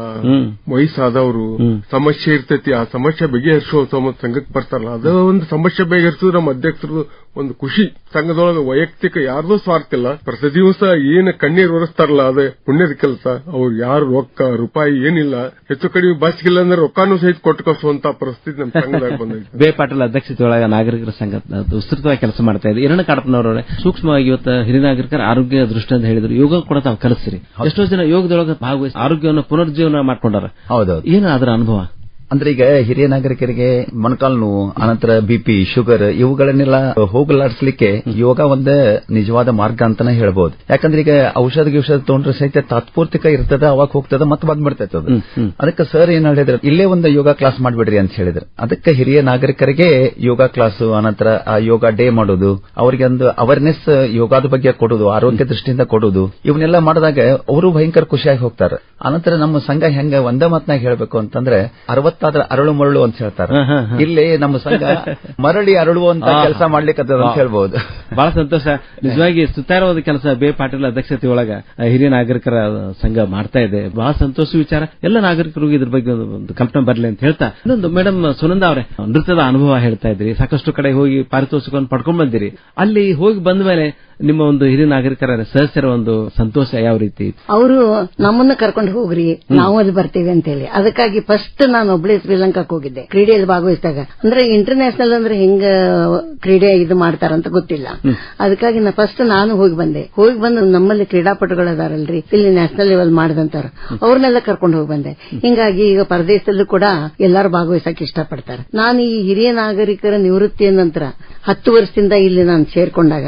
ವಯಸ್ಸಾದವರು ಸಮಸ್ಯೆ ಇರ್ತೈತಿ. ಆ ಸಮಸ್ಯೆ ಬಗೆಹರಿಸುವ ಸಂಘಕ್ಕೆ ಬರ್ತಾರಲ್ಲ. ಅದ ಒಂದು ಸಮಸ್ಯೆ ಬಗೆಹರಿಸಿದ್ರೆ ನಮ್ಮ ಅಧ್ಯಕ್ಷರು ಒಂದು ಖುಷಿ. ಸಂಘದೊಳಗೆ ವೈಯಕ್ತಿಕ ಯಾರ್ದೋ ಸ್ವಾರ್ಥ ಇಲ್ಲ. ಪ್ರತಿ ದಿವಸ ಏನ್ ಕಣ್ಣೀರ್ ಒರೆಸ್ತಾರಲ್ಲ ಅದೇ ಪುಣ್ಯದ ಕೆಲಸ. ಅವ್ರು ಯಾರು ರೊಕ್ಕ ರೂಪಾಯಿ ಏನಿಲ್ಲ. ಹೆಚ್ಚು ಕಡಿಮೆ ಬಸ್ಗಿಲ್ಲ ಅಂದ್ರೆ ರೊಕ್ಕಾನು ಸಹಿತ ಕೊಟ್ಟು ಕಳಿಸುವಂತ ಪರಿಸ್ಥಿತಿ ನಮ್ಮ ಸಂಘದಾಗ ಬಂದೈತೆ. ಬೇ ಪಾಟೀಲ್ ಅಧ್ಯಕ್ಷತೆ ಒಳಗ ನಾಗರಿಕರ ಸಂಘ ಅದು ವಿಸ್ತೃತವಾಗಿ ಕೆಲಸ ಮಾಡ್ತಾ ಇದೆ. ಇರಣ ಕಾಡಪ್ಪನವರವರೇ ಸೂಕ್ಷ್ಮವಾಗಿ ಇವತ್ತು ಹಿರಿಯ ನಾಗರಿಕರ ಆರೋಗ್ಯ ದೃಷ್ಟಿಯಿಂದ ಹೇಳಿದ್ರು. ಯೋಗ ಕೂಡ ತಾವು ಕಲಿಸ್ರಿ ಎಷ್ಟೋ ಜನ ಯೋಗದೊಳಗೆ ಭಾಗವಹಿಸಿ ಆರೋಗ್ಯವನ್ನು ಪುನರ್ಜೀವನ ಮಾಡ್ಕೊಂಡಾರ ಹೌದೌದು. ಏನು ಅದರ ಅನುಭವ? ಅಂದ್ರೆ ಈಗ ಹಿರಿಯ ನಾಗರಿಕರಿಗೆ ಮೊಣಕಾಲು ನೋವು ಅನಂತರ ಬಿಪಿ ಶುಗರ್ ಇವುಗಳನ್ನೆಲ್ಲ ಹೋಗಲಾಡಿಸಲಿಕ್ಕೆ ಯೋಗ ಒಂದೇ ನಿಜವಾದ ಮಾರ್ಗ ಅಂತಾನೆ ಹೇಳ್ಬಹುದು ಯಾಕಂದ್ರೆ ಈಗ ಔಷಧ ಗಿಷಧ ತಗೊಂಡ್ರೆ ಸಹಿತ ತಾತ್ಪೂರ್ತಿಕ ಇರ್ತದ ಅವಾಗ ಹೋಗ್ತದ ಮತ್ತೆ ಬಂದ್ಬಿಡ್ತೈತೆ ಅದು ಅದಕ್ಕೆ ಸರ್ ಏನ್ ಹೇಳಿದ್ರೆ? ಇಲ್ಲೇ ಒಂದು ಯೋಗ ಕ್ಲಾಸ್ ಮಾಡ್ಬಿಡ್ರಿ ಅಂತ ಹೇಳಿದ್ರು. ಅದಕ್ಕೆ ಹಿರಿಯ ನಾಗರಿಕರಿಗೆ ಯೋಗ ಕ್ಲಾಸ್ ಅನಂತರ ಆ ಯೋಗ ಡೇ ಮಾಡೋದು ಅವರಿಗೆ ಒಂದು ಅವೇರ್ನೆಸ್ ಯೋಗದ ಬಗ್ಗೆ ಕೊಡುದು ಆರೋಗ್ಯ ದೃಷ್ಟಿಯಿಂದ ಕೊಡುದು ಇವನ್ನೆಲ್ಲ ಮಾಡಿದಾಗ ಅವರು ಭಯಂಕರ ಖುಷಿಯಾಗಿ ಹೋಗ್ತಾರೆ. ಅನಂತರ ನಮ್ಮ ಸಂಘ ಹೆಂಗ ಒಂದೇ ಮಾತನಾಗ ಹೇಳಬೇಕು ಅಂತಂದ್ರೆ ಅರವತ್ತಾದ್ರ ಅರಳು ಮರಳು ಅಂತ ಹೇಳ್ತಾರೆ. ಇಲ್ಲಿ ನಮ್ಮ ಸಂಘ ಮರಳಿ ಅರಳುವಂತ ಅಂತ ಕೆಲಸ ಮಾಡ್ಲಿಕ್ಕೆ ಅಂತ ಹೇಳ್ಬಹುದು ಬಹಳ ಸಂತೋಷ. ನಿಜವಾಗಿ ಸುತ್ತಾರವಾದ ಕೆಲಸ ಬೇ ಪಾಟೀಲ್ ಅಧ್ಯಕ್ಷತೆ ಒಳಗ ಹಿರಿಯ ನಾಗರಿಕರ ಸಂಘ ಮಾಡ್ತಾ ಇದೆ. ಬಹಳ ಸಂತೋಷ ವಿಚಾರ. ಎಲ್ಲ ನಾಗರಿಕರಿಗೂ ಇದ್ರ ಬಗ್ಗೆ ಒಂದು- ಒಂದು ಕಲ್ಪನೆ ಬರಲಿ ಅಂತ ಹೇಳ್ತಾ. ಇನ್ನೊಂದು ಮೇಡಮ್ ಸುನಂದ ಅವರೇ ನೃತ್ಯದ ಅನುಭವ ಹೇಳ್ತಾ ಇದ್ರಿ. ಸಾಕಷ್ಟು ಕಡೆ ಹೋಗಿ ಪಾರಿತೋಷಕವನ್ನು ಪಡ್ಕೊಂಡ್ ಬಂದಿರಿ. ಅಲ್ಲಿ ಹೋಗಿ ಬಂದ ಮೇಲೆ ನಿಮ್ಮ ಒಂದು ಹಿರಿಯ ನಾಗರಿಕರ ಸದಸ್ಯರ ಒಂದು ಸಂತೋಷ ಯಾವ ರೀತಿ? ಅವರು ನಮ್ಮನ್ನ ಕರ್ಕೊಂಡು ಹೋಗ್ರಿ ನಾವು ಅಲ್ಲಿ ಬರ್ತೀವಿ ಅಂತ ಹೇಳಿ ಅದಕ್ಕಾಗಿ ಫಸ್ಟ್ ನಾನು ಒಬ್ಳೆ ಶ್ರೀಲಂಕಾಕ್ ಹೋಗಿದ್ದೆ. ಕ್ರೀಡೆಯಲ್ಲಿ ಭಾಗವಹಿಸಿದಾಗ. ಅಂದ್ರೆ ಇಂಟರ್ನ್ಯಾಷನಲ್ ಅಂದ್ರೆ ಹೆಂಗ ಕ್ರೀಡೆ ಇದು ಮಾಡ್ತಾರಂತ ಗೊತ್ತಿಲ್ಲ. ಅದಕ್ಕಾಗಿ ನಾ ಫಸ್ಟ್ ನಾನು ಹೋಗಿ ಬಂದೆ. ಹೋಗಿ ಬಂದು ನಮ್ಮಲ್ಲಿ ಕ್ರೀಡಾಪಟುಗಳದಾರಲ್ರಿ. ಇಲ್ಲಿ ನ್ಯಾಷನಲ್ ಲೆವೆಲ್ ಮಾಡಿದಂತಾರ ಅವ್ರನ್ನೆಲ್ಲ ಕರ್ಕೊಂಡು ಹೋಗಿ ಬಂದೆ. ಹಿಂಗಾಗಿ ಈಗ ಪರದೇಶದಲ್ಲೂ ಕೂಡ ಎಲ್ಲರೂ ಭಾಗವಹಿಸಕ್ಕೆ ಇಷ್ಟಪಡ್ತಾರೆ. ನಾನು ಈ ಹಿರಿಯ ನಾಗರಿಕರ ನಿವೃತ್ತಿಯ ನಂತರ ಹತ್ತು ವರ್ಷದಿಂದ ಇಲ್ಲಿ ನಾನು ಸೇರ್ಕೊಂಡಾಗ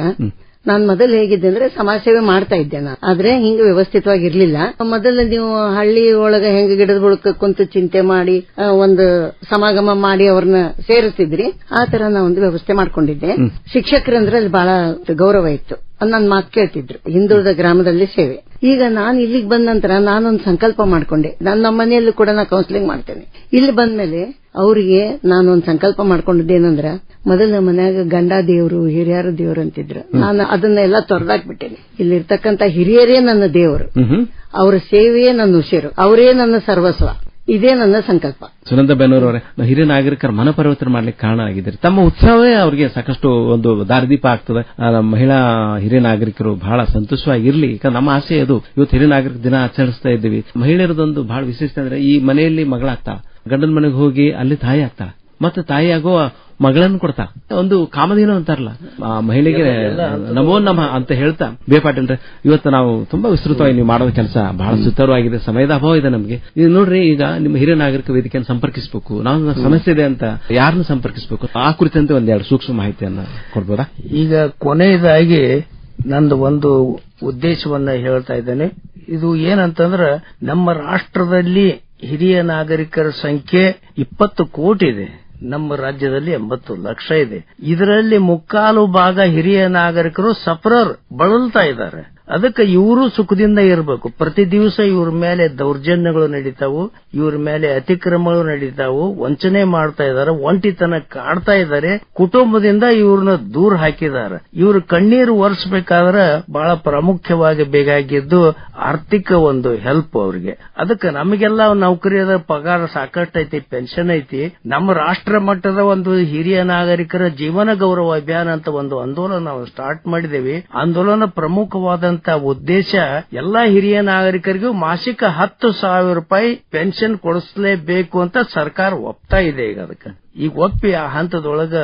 ನಾನ್ ಮೊದಲು ಹೇಗಿದ್ದೆ ಅಂದ್ರೆ ಸಮಾಜ ಸೇವೆ ಮಾಡ್ತಾ ಇದ್ದೆ ನಾನು. ಆದ್ರೆ ಹಿಂಗ ವ್ಯವಸ್ಥಿತವಾಗಿ ಇರ್ಲಿಲ್ಲ ಮೊದಲು ನೀವು ಹಳ್ಳಿ ಒಳಗ ಹೆಂಗ ಗಿಡದ ಬುಡಕ ಕುಂತು ಚಿಂತೆ ಮಾಡಿ ಒಂದು ಸಮಾಗಮ ಮಾಡಿ ಅವ್ರನ್ನ ಸೇರಿಸ್ತಿದ್ರಿ ಆ ತರ ನಾ ಒಂದು ವ್ಯವಸ್ಥೆ ಮಾಡ್ಕೊಂಡಿದ್ದೆ. ಶಿಕ್ಷಕರಂದ್ರೆ ಅಲ್ಲಿ ಬಹಳ ಗೌರವ ಇತ್ತು. ನನ್ನ ಮಾತು ಕೇಳ್ತಿದ್ರು. ಹಿಂದುಳಿದ ಗ್ರಾಮದಲ್ಲಿ ಸೇವೆ. ಈಗ ನಾನು ಇಲ್ಲಿಗೆ ಬಂದ ನಂತರ ನಾನೊಂದು ಸಂಕಲ್ಪ ಮಾಡ್ಕೊಂಡೆ. ನಾನು ನಮ್ಮ ಮನೆಯಲ್ಲೂ ಕೂಡ ನಾ ಕೌನ್ಸಿಲಿಂಗ್ ಮಾಡ್ತೇನೆ. ಇಲ್ಲಿ ಬಂದ ಮೇಲೆ ಅವರಿಗೆ ನಾನೊಂದು ಸಂಕಲ್ಪ ಮಾಡ್ಕೊಂಡಿದ್ದೇನಂದ್ರ ಮೊದಲ ಮನ್ಯಾಗ ಗಂಡ ದೇವರು ಹಿರಿಯರ ದೇವರು ಅಂತಿದ್ರು. ನಾನು ಅದನ್ನೆಲ್ಲ ತೊರೆದಾಕ್ಬಿಟ್ಟೇನೆ. ಇಲ್ಲಿರ್ತಕ್ಕಂತ ಹಿರಿಯರೇ ನನ್ನ ದೇವರು. ಅವರ ಸೇವೆಯೇ ನನ್ನ ಉಸಿರು. ಅವರೇ ನನ್ನ ಸರ್ವಸ್ವ. ಇದೇ ನನ್ನ ಸಂಕಲ್ಪ. ಸುನಂದ ಬೆನ್ನೂರವರೇ ಹಿರಿಯ ನಾಗರಿಕರ ಮನ ಪರಿವರ್ತನೆ ಮಾಡ್ಲಿಕ್ಕೆ ಕಾರಣ ಆಗಿದ್ದಾರೆ. ತಮ್ಮ ಉತ್ಸವವೇ ಅವರಿಗೆ ಸಾಕಷ್ಟು ಒಂದು ದಾರಿದೀಪ ಆಗ್ತದೆ. ಮಹಿಳಾ, ಹಿರಿಯ ನಾಗರಿಕರು ಬಹಳ ಸಂತೋಷವಾಗಿರ್ಲಿ. ಯಾಕಂದ್ರೆ ನಮ್ಮ ಆಸೆ ಅದು, ಇವತ್ತು ಹಿರಿಯ ನಾಗರಿಕ ದಿನ ಆಚರಿಸ್ತಾ ಇದ್ದೀವಿ. ಮಹಿಳೆಯರದೊಂದು ಬಹಳ ವಿಶೇಷ ಅಂದ್ರೆ, ಈ ಮನೆಯಲ್ಲಿ ಮಗಳಾಗ್ತಾ, ಗಂಡನ ಮನೆಗೆ ಹೋಗಿ ಅಲ್ಲಿ ತಾಯಿ ಆಗ್ತಾ, ಮತ್ತೆ ತಾಯಿ ಆಗುವ ಮಗಳನ್ನು ಕೊಡ್ತಾ. ಒಂದು ಕಾಮಧೇನು ಅಂತಾರಲ್ಲ. ಆ ಮಹಿಳೆಗೆ ನಮೋ ನಮ ಅಂತ ಹೇಳ್ತಾ. ಬೇ ಪಾಟೀಲ್ರೆ ಇವತ್ತು ನಾವು ತುಂಬಾ ವಿಸ್ತೃತವಾಗಿ ನೀವು ಮಾಡೋ ಕೆಲಸ ಬಹಳ ಸುತ್ತರವಾಗಿದೆ ಸಮಯದ ಅಭಾವ ಇದೆ ನಮಗೆ. ನೀವು ನೋಡ್ರಿ ಈಗ ನಿಮ್ಮ ಹಿರಿಯ ನಾಗರಿಕ ವೇದಿಕೆಯನ್ನು ಸಂಪರ್ಕಿಸಬೇಕು. ನಾವು ಸಮಸ್ಯೆ ಇದೆ ಅಂತ ಯಾರನ್ನು ಸಂಪರ್ಕಿಸಬೇಕು? ಆ ಕುರಿತಂತೆ ಒಂದೆರಡು ಸೂಕ್ಷ್ಮ ಮಾಹಿತಿಯನ್ನ ಕೊಡ್ಬೋದಾ? ಈಗ ಕೊನೆಯದಾಗಿ ನಂದು ಒಂದು ಉದ್ದೇಶವನ್ನ ಹೇಳ್ತಾ ಇದ್ದೇನೆ. ಇದು ಏನಂತಂದ್ರ ನಮ್ಮ ರಾಷ್ಟ್ರದಲ್ಲಿ ಹಿರಿಯ ನಾಗರಿಕರ ಸಂಖ್ಯೆ ಇಪ್ಪತ್ತು ಕೋಟಿ ಇದೆ. ನಮ್ಮ ರಾಜ್ಯದಲ್ಲಿ ಎಂಬತ್ತು ಲಕ್ಷ ಇದೆ. ಇದರಲ್ಲಿ ಮುಕ್ಕಾಲು ಭಾಗ ಹಿರಿಯ ನಾಗರಿಕರು ಸಫರರ್ ಬಳಲ್ತಾ ಇದ್ದಾರೆ. ಅದಕ್ಕೆ ಇವರು ಸುಖದಿಂದ ಇರಬೇಕು. ಪ್ರತಿ ದಿವಸ ಇವ್ರ ಮೇಲೆ ದೌರ್ಜನ್ಯಗಳು ನಡೀತಾವು, ಇವ್ರ ಮೇಲೆ ಅತಿಕ್ರಮಗಳು ನಡೀತಾವು, ವಂಚನೆ ಮಾಡ್ತಾ ಇದ್ದಾರೆ, ಒಂಟಿತನ ಕಾಡ್ತಾ ಇದ್ದಾರೆ, ಕುಟುಂಬದಿಂದ ಇವ್ರನ್ನ ದೂರ ಹಾಕಿದ್ದಾರೆ. ಇವ್ರ ಕಣ್ಣೀರು ಒರೆಸ್ಬೇಕಾದ್ರೆ ಬಹಳ ಪ್ರಾಮುಖ್ಯವಾಗಿ ಬೇಕಾಗಿದ್ದು ಆರ್ಥಿಕ ಒಂದು ಹೆಲ್ಪ್ ಅವ್ರಿಗೆ. ಅದಕ್ಕೆ ನಮಗೆಲ್ಲ ನೌಕರಿ ಅದ ಪಗಾರ ಸಾಕಷ್ಟು ಐತಿ ಪೆನ್ಷನ್ ಐತಿ. ನಮ್ಮ ರಾಷ್ಟ್ರ ಮಟ್ಟದ ಒಂದು ಹಿರಿಯ ನಾಗರಿಕರ ಜೀವನ ಗೌರವ ಅಭಿಯಾನ ಅಂತ ಒಂದು ಆಂದೋಲನ ನಾವು ಸ್ಟಾರ್ಟ್ ಮಾಡಿದೇವಿ ಆಂದೋಲನ ಪ್ರಮುಖವಾದಂತ ಉದ್ದೇಶ ಎಲ್ಲಾ ಹಿರಿಯ ನಾಗರಿಕರಿಗೂ ಮಾಸಿಕ ಹತ್ತು ಸಾವಿರ ರೂಪಾಯಿ ಪೆನ್ಷನ್ ಕೊಡಿಸಲೇಬೇಕು ಅಂತ ಸರ್ಕಾರ ಒಪ್ತಾ ಇದೆ ಈಗ ಅದಕ್ಕೆ. ಈಗ ಒಪ್ಪಿ ಆ ಹಂತದೊಳಗ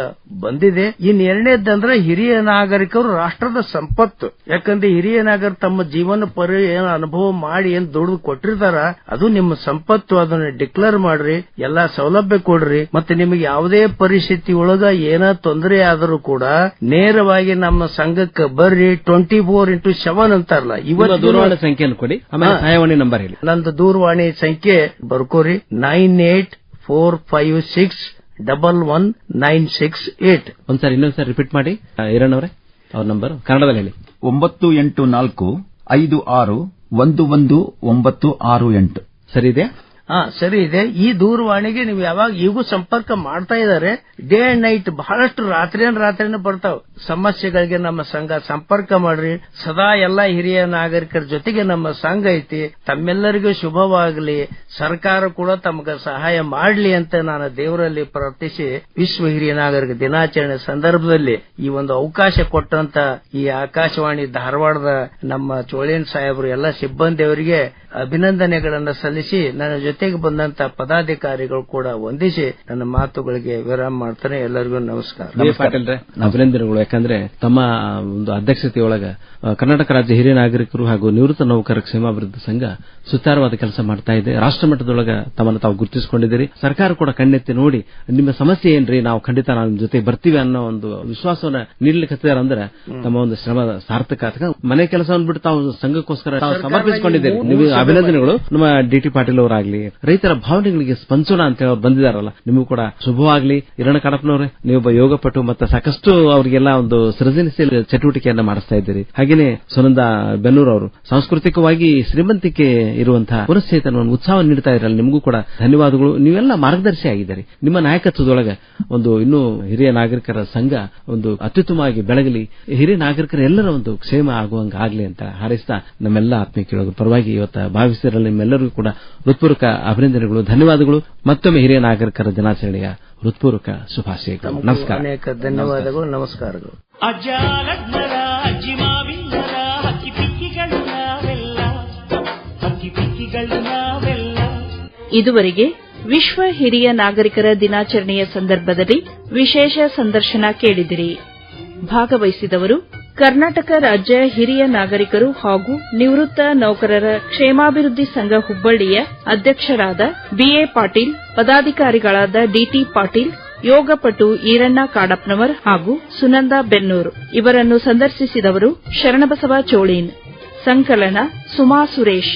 ಬಂದಿದೆ. ಇನ್ ಎರಡನೇದಂದ್ರೆ ಹಿರಿಯ ನಾಗರಿಕರು ರಾಷ್ಟ್ರದ ಸಂಪತ್ತು. ಯಾಕಂದ್ರೆ ಹಿರಿಯ ನಾಗರಿಕ ತಮ್ಮ ಜೀವನ ಪರಿ ಏನು ಅನುಭವ ಮಾಡಿ ಏನ್ ದುಡಿದು ಕೊಟ್ಟಿರ್ತಾರ ಅದು ನಿಮ್ಮ ಸಂಪತ್ತು ಅದನ್ನ ಡಿಕ್ಲೇರ್ ಮಾಡ್ರಿ ಎಲ್ಲಾ ಸೌಲಭ್ಯ ಕೊಡ್ರಿ. ಮತ್ತೆ ನಿಮಗೆ ಯಾವುದೇ ಪರಿಸ್ಥಿತಿ ಒಳಗ ಏನ ತೊಂದರೆ ಆದರೂ ಕೂಡ ನೇರವಾಗಿ ನಮ್ಮ ಸಂಘಕ್ಕೆ ಬರ್ರಿ. ಟ್ವೆಂಟಿ ಫೋರ್ ಇಂಟು ಸೆವೆನ್ ಅಂತಾರಲ್ಲ ಇವತ್ತು ದೂರವಾಣಿ ಸಂಖ್ಯೆ ಕೊಡಿ. ಸಹಾಯವಾಣಿ ನಂಬರ್ ಹೇಳಿ. ನಂದು ದೂರವಾಣಿ ಸಂಖ್ಯೆ ಬರ್ಕೋರಿ nine eight four five six double one nine six eight ಒಂದ್ಸರಿ ಇನ್ನೊಂದ್ಸರಿ ರಿಪೀಟ್ ಮಾಡಿ. ಹಿರಣ್ ಅವರೇ ಅವ್ರ ನಂಬರ್ ಕನ್ನಡದಲ್ಲಿ ಹೇಳಿ. ಒಂಬತ್ತು ಎಂಟು ನಾಲ್ಕು ಐದು ಆರು ಒಂದು ಒಂದು ಒಂಬತ್ತು ಆರು ಎಂಟು. ಸರಿ ಇದೆಯಾ? ಹಾ, ಸರಿ ಇದೆ. ಈ ದೂರವಾಣಿಗೆ ನೀವು ಯಾವಾಗ ಈಗೂ ಸಂಪರ್ಕ ಮಾಡ್ತಾ ಇದ್ದಾರೆ ಡೇ ಅಂಡ್ ನೈಟ್ ಬಹಳಷ್ಟು ರಾತ್ರಿಯನ್ ರಾತ್ರಿನೂ ಬರ್ತಾವ. ಸಮಸ್ಯೆಗಳಿಗೆ ನಮ್ಮ ಸಂಘ ಸಂಪರ್ಕ ಮಾಡ್ರಿ. ಸದಾ ಎಲ್ಲಾ ಹಿರಿಯ ನಾಗರಿಕರ ಜೊತೆಗೆ ನಮ್ಮ ಸಂಘ ಐತಿ. ತಮ್ಮೆಲ್ಲರಿಗೂ ಶುಭವಾಗಲಿ. ಸರ್ಕಾರ ಕೂಡ ತಮಗೆ ಸಹಾಯ ಮಾಡ್ಲಿ ಅಂತ ನಾನು ದೇವರಲ್ಲಿ ಪ್ರಾರ್ಥಿಸಿ ವಿಶ್ವ ಹಿರಿಯ ನಾಗರಿಕ ದಿನಾಚರಣೆ ಸಂದರ್ಭದಲ್ಲಿ ಈ ಒಂದು ಅವಕಾಶ ಕೊಟ್ಟಂತ ಈ ಆಕಾಶವಾಣಿ ಧಾರವಾಡದ ನಮ್ಮ ಚೋಳೇನ್ ಸಾಹೇಬರು ಎಲ್ಲ ಸಿಬ್ಬಂದಿಯವರಿಗೆ ಅಭಿನಂದನೆಗಳನ್ನು ಸಲ್ಲಿಸಿ ನನ್ನ ಜೊತೆಗೆ ಬಂದಂತ ಪದಾಧಿಕಾರಿಗಳು ಕೂಡ ವಂದಿಸಿ ನನ್ನ ಮಾತುಗಳಿಗೆ ವಿರಾಮ ಮಾಡ್ತಾನೆ. ಎಲ್ಲರಿಗೂ ನಮಸ್ಕಾರ. ಅಭಿನಂದನೆಗಳು. ಯಾಕಂದ್ರೆ ತಮ್ಮ ಒಂದು ಅಧ್ಯಕ್ಷತೆಯೊಳಗ ಕರ್ನಾಟಕ ರಾಜ್ಯ ಹಿರಿಯ ನಾಗರಿಕರು ಹಾಗೂ ನಿವೃತ್ತ ನೌಕರರ ಕ್ಷೇಮಾಭಿವೃದ್ಧಿ ಸಂಘ ಸುತಾರವಾದ ಕೆಲಸ ಮಾಡ್ತಾ ಇದೆ. ರಾಷ್ಟ್ರ ಮಟ್ಟದೊಳಗ ತಮ್ಮನ್ನು ತಾವು ಗುರುತಿಸಿಕೊಂಡಿದ್ದೀರಿ. ಸರ್ಕಾರ ಕೂಡ ಕಣ್ಣೆತ್ತಿ ನೋಡಿ ನಿಮ್ಮ ಸಮಸ್ಯೆ ಏನ್ರಿ? ನಾವು ಖಂಡಿತ ನಾವು ನಿಮ್ಮ ಜೊತೆ ಬರ್ತೀವಿ ಅನ್ನೋ ಒಂದು ವಿಶ್ವಾಸವನ್ನ ನೀಡಲಿಕ್ಕೆ ಅಂದ್ರೆ ತಮ್ಮ ಒಂದು ಶ್ರಮ ಸಾರ್ಥಕ. ಮನೆ ಕೆಲಸವನ್ನು ಬಿಟ್ಟು ತಾವು ಸಂಘಕ್ಕೋಸ್ಕರ ತಾವು ಸಮರ್ಪಿಸಿಕೊಂಡಿದ್ದೀರಿ. ನೀವು ಅಭಿನಂದನೆಗಳು. ನಮ್ಮ ಡಿ ಟಿ ಪಾಟೀಲ್ ಅವರಾಗ್ಲಿ, ರೈತರ ಭಾವನೆಗಳಿಗೆ ಸ್ಪಂದಿಸೋಣ ಅಂತ ಹೇಳಿ ಬಂದಿದಾರಲ್ಲ, ನಿಮಗೂ ಕೂಡ ಶುಭವಾಗ್ಲಿ. ಇರಣ ಕಡಪನವ್ರೆ ನೀವೊಬ್ಬ ಯೋಗಪಟು ಮತ್ತೆ ಸಾಕಷ್ಟು ಅವರಿಗೆಲ್ಲ ಒಂದು ಸೃಜನಶೀಲ ಚಟುವಟಿಕೆಯನ್ನ ಮಾಡಿಸ್ತಾ ಇದ್ದೀರಿ. ಹಾಗೇನೆ ಸುನಂದ ಬೆನ್ನೂರ್ ಅವರು, ಸಾಂಸ್ಕೃತಿಕವಾಗಿ ಶ್ರೀಮಂತಿಕೆ ಇರುವಂತಹ ಪುನಶ್ಚೇತನವನ್ನು ಉತ್ಸಾಹ ನೀಡ್ತಾ ಇರಲ್ಲ ನಿಮಗೂ ಕೂಡ ಧನ್ಯವಾದಗಳು. ನೀವೆಲ್ಲ ಮಾರ್ಗದರ್ಶಿ ಆಗಿದ್ದಾರೆ. ನಿಮ್ಮ ನಾಯಕತ್ವದೊಳಗೆ ಒಂದು ಇನ್ನೂ ಹಿರಿಯ ನಾಗರಿಕರ ಸಂಘ ಒಂದು ಅತ್ಯುತ್ತಮವಾಗಿ ಬೆಳಗಲಿ. ಹಿರಿಯ ನಾಗರಿಕರ ಎಲ್ಲರ ಒಂದು ಕ್ಷೇಮ ಆಗುವಂಗ ಆಗ್ಲಿ ಅಂತ ಹಾರೈಸ್ತಾ ನಮ್ಮೆಲ್ಲ ಆತ್ಮೀಯ ಕೇಳೋದ್ರ ಪರವಾಗಿ ಇವತ್ತು ಭಾವಿಸಿರಲ್ಲ ನಿಮ್ಮೆಲ್ಲರಿಗೂ ಕೂಡ ಹೃತ್ಪೂರ್ವಕ ಅಭಿನಂದನೆಗಳು ಧನ್ಯವಾದಗಳು. ಮತ್ತೊಮ್ಮೆ ಹಿರಿಯ ನಾಗರಿಕರ ದಿನಾಚರಣೆಯ ಹೃತ್ಪೂರ್ವಕ ಶುಭಾಶಯಗಳು. ನಮಸ್ಕಾರ. ಅನೇಕ ಧನ್ಯವಾದಗಳು ನಮಸ್ಕಾರಗಳು. ಇದುವರೆಗೆ ವಿಶ್ವ ಹಿರಿಯ ನಾಗರಿಕರ ದಿನಾಚರಣೆಯ ಸಂದರ್ಭದಲ್ಲಿ ವಿಶೇಷ ಸಂದರ್ಶನ ಕೇಳಿದಿರಿ. ಭಾಗವಹಿಸಿದವರು ಕರ್ನಾಟಕ ರಾಜ್ಯ ಹಿರಿಯ ನಾಗರಿಕರು ಹಾಗೂ ನಿವೃತ್ತ ನೌಕರರ ಕ್ಷೇಮಾಭಿವೃದ್ಧಿ ಸಂಘ ಹುಬ್ಬಳ್ಳಿಯ ಅಧ್ಯಕ್ಷರಾದ ಬಿಎ ಪಾಟೀಲ್, ಪದಾಧಿಕಾರಿಗಳಾದ ಡಿಟಿ ಪಾಟೀಲ್, ಯೋಗಪಟು ಈರಣ್ಣ ಕಾಡಪ್ನವರ್ ಹಾಗೂ ಸುನಂದ ಬೆನ್ನೂರು. ಇವರನ್ನು ಸಂದರ್ಶಿಸಿದವರು ಶರಣಬಸವ ಚೋಳೀನ್, ಸಂಕಲನ ಸುಮಾ ಸುರೇಶ್.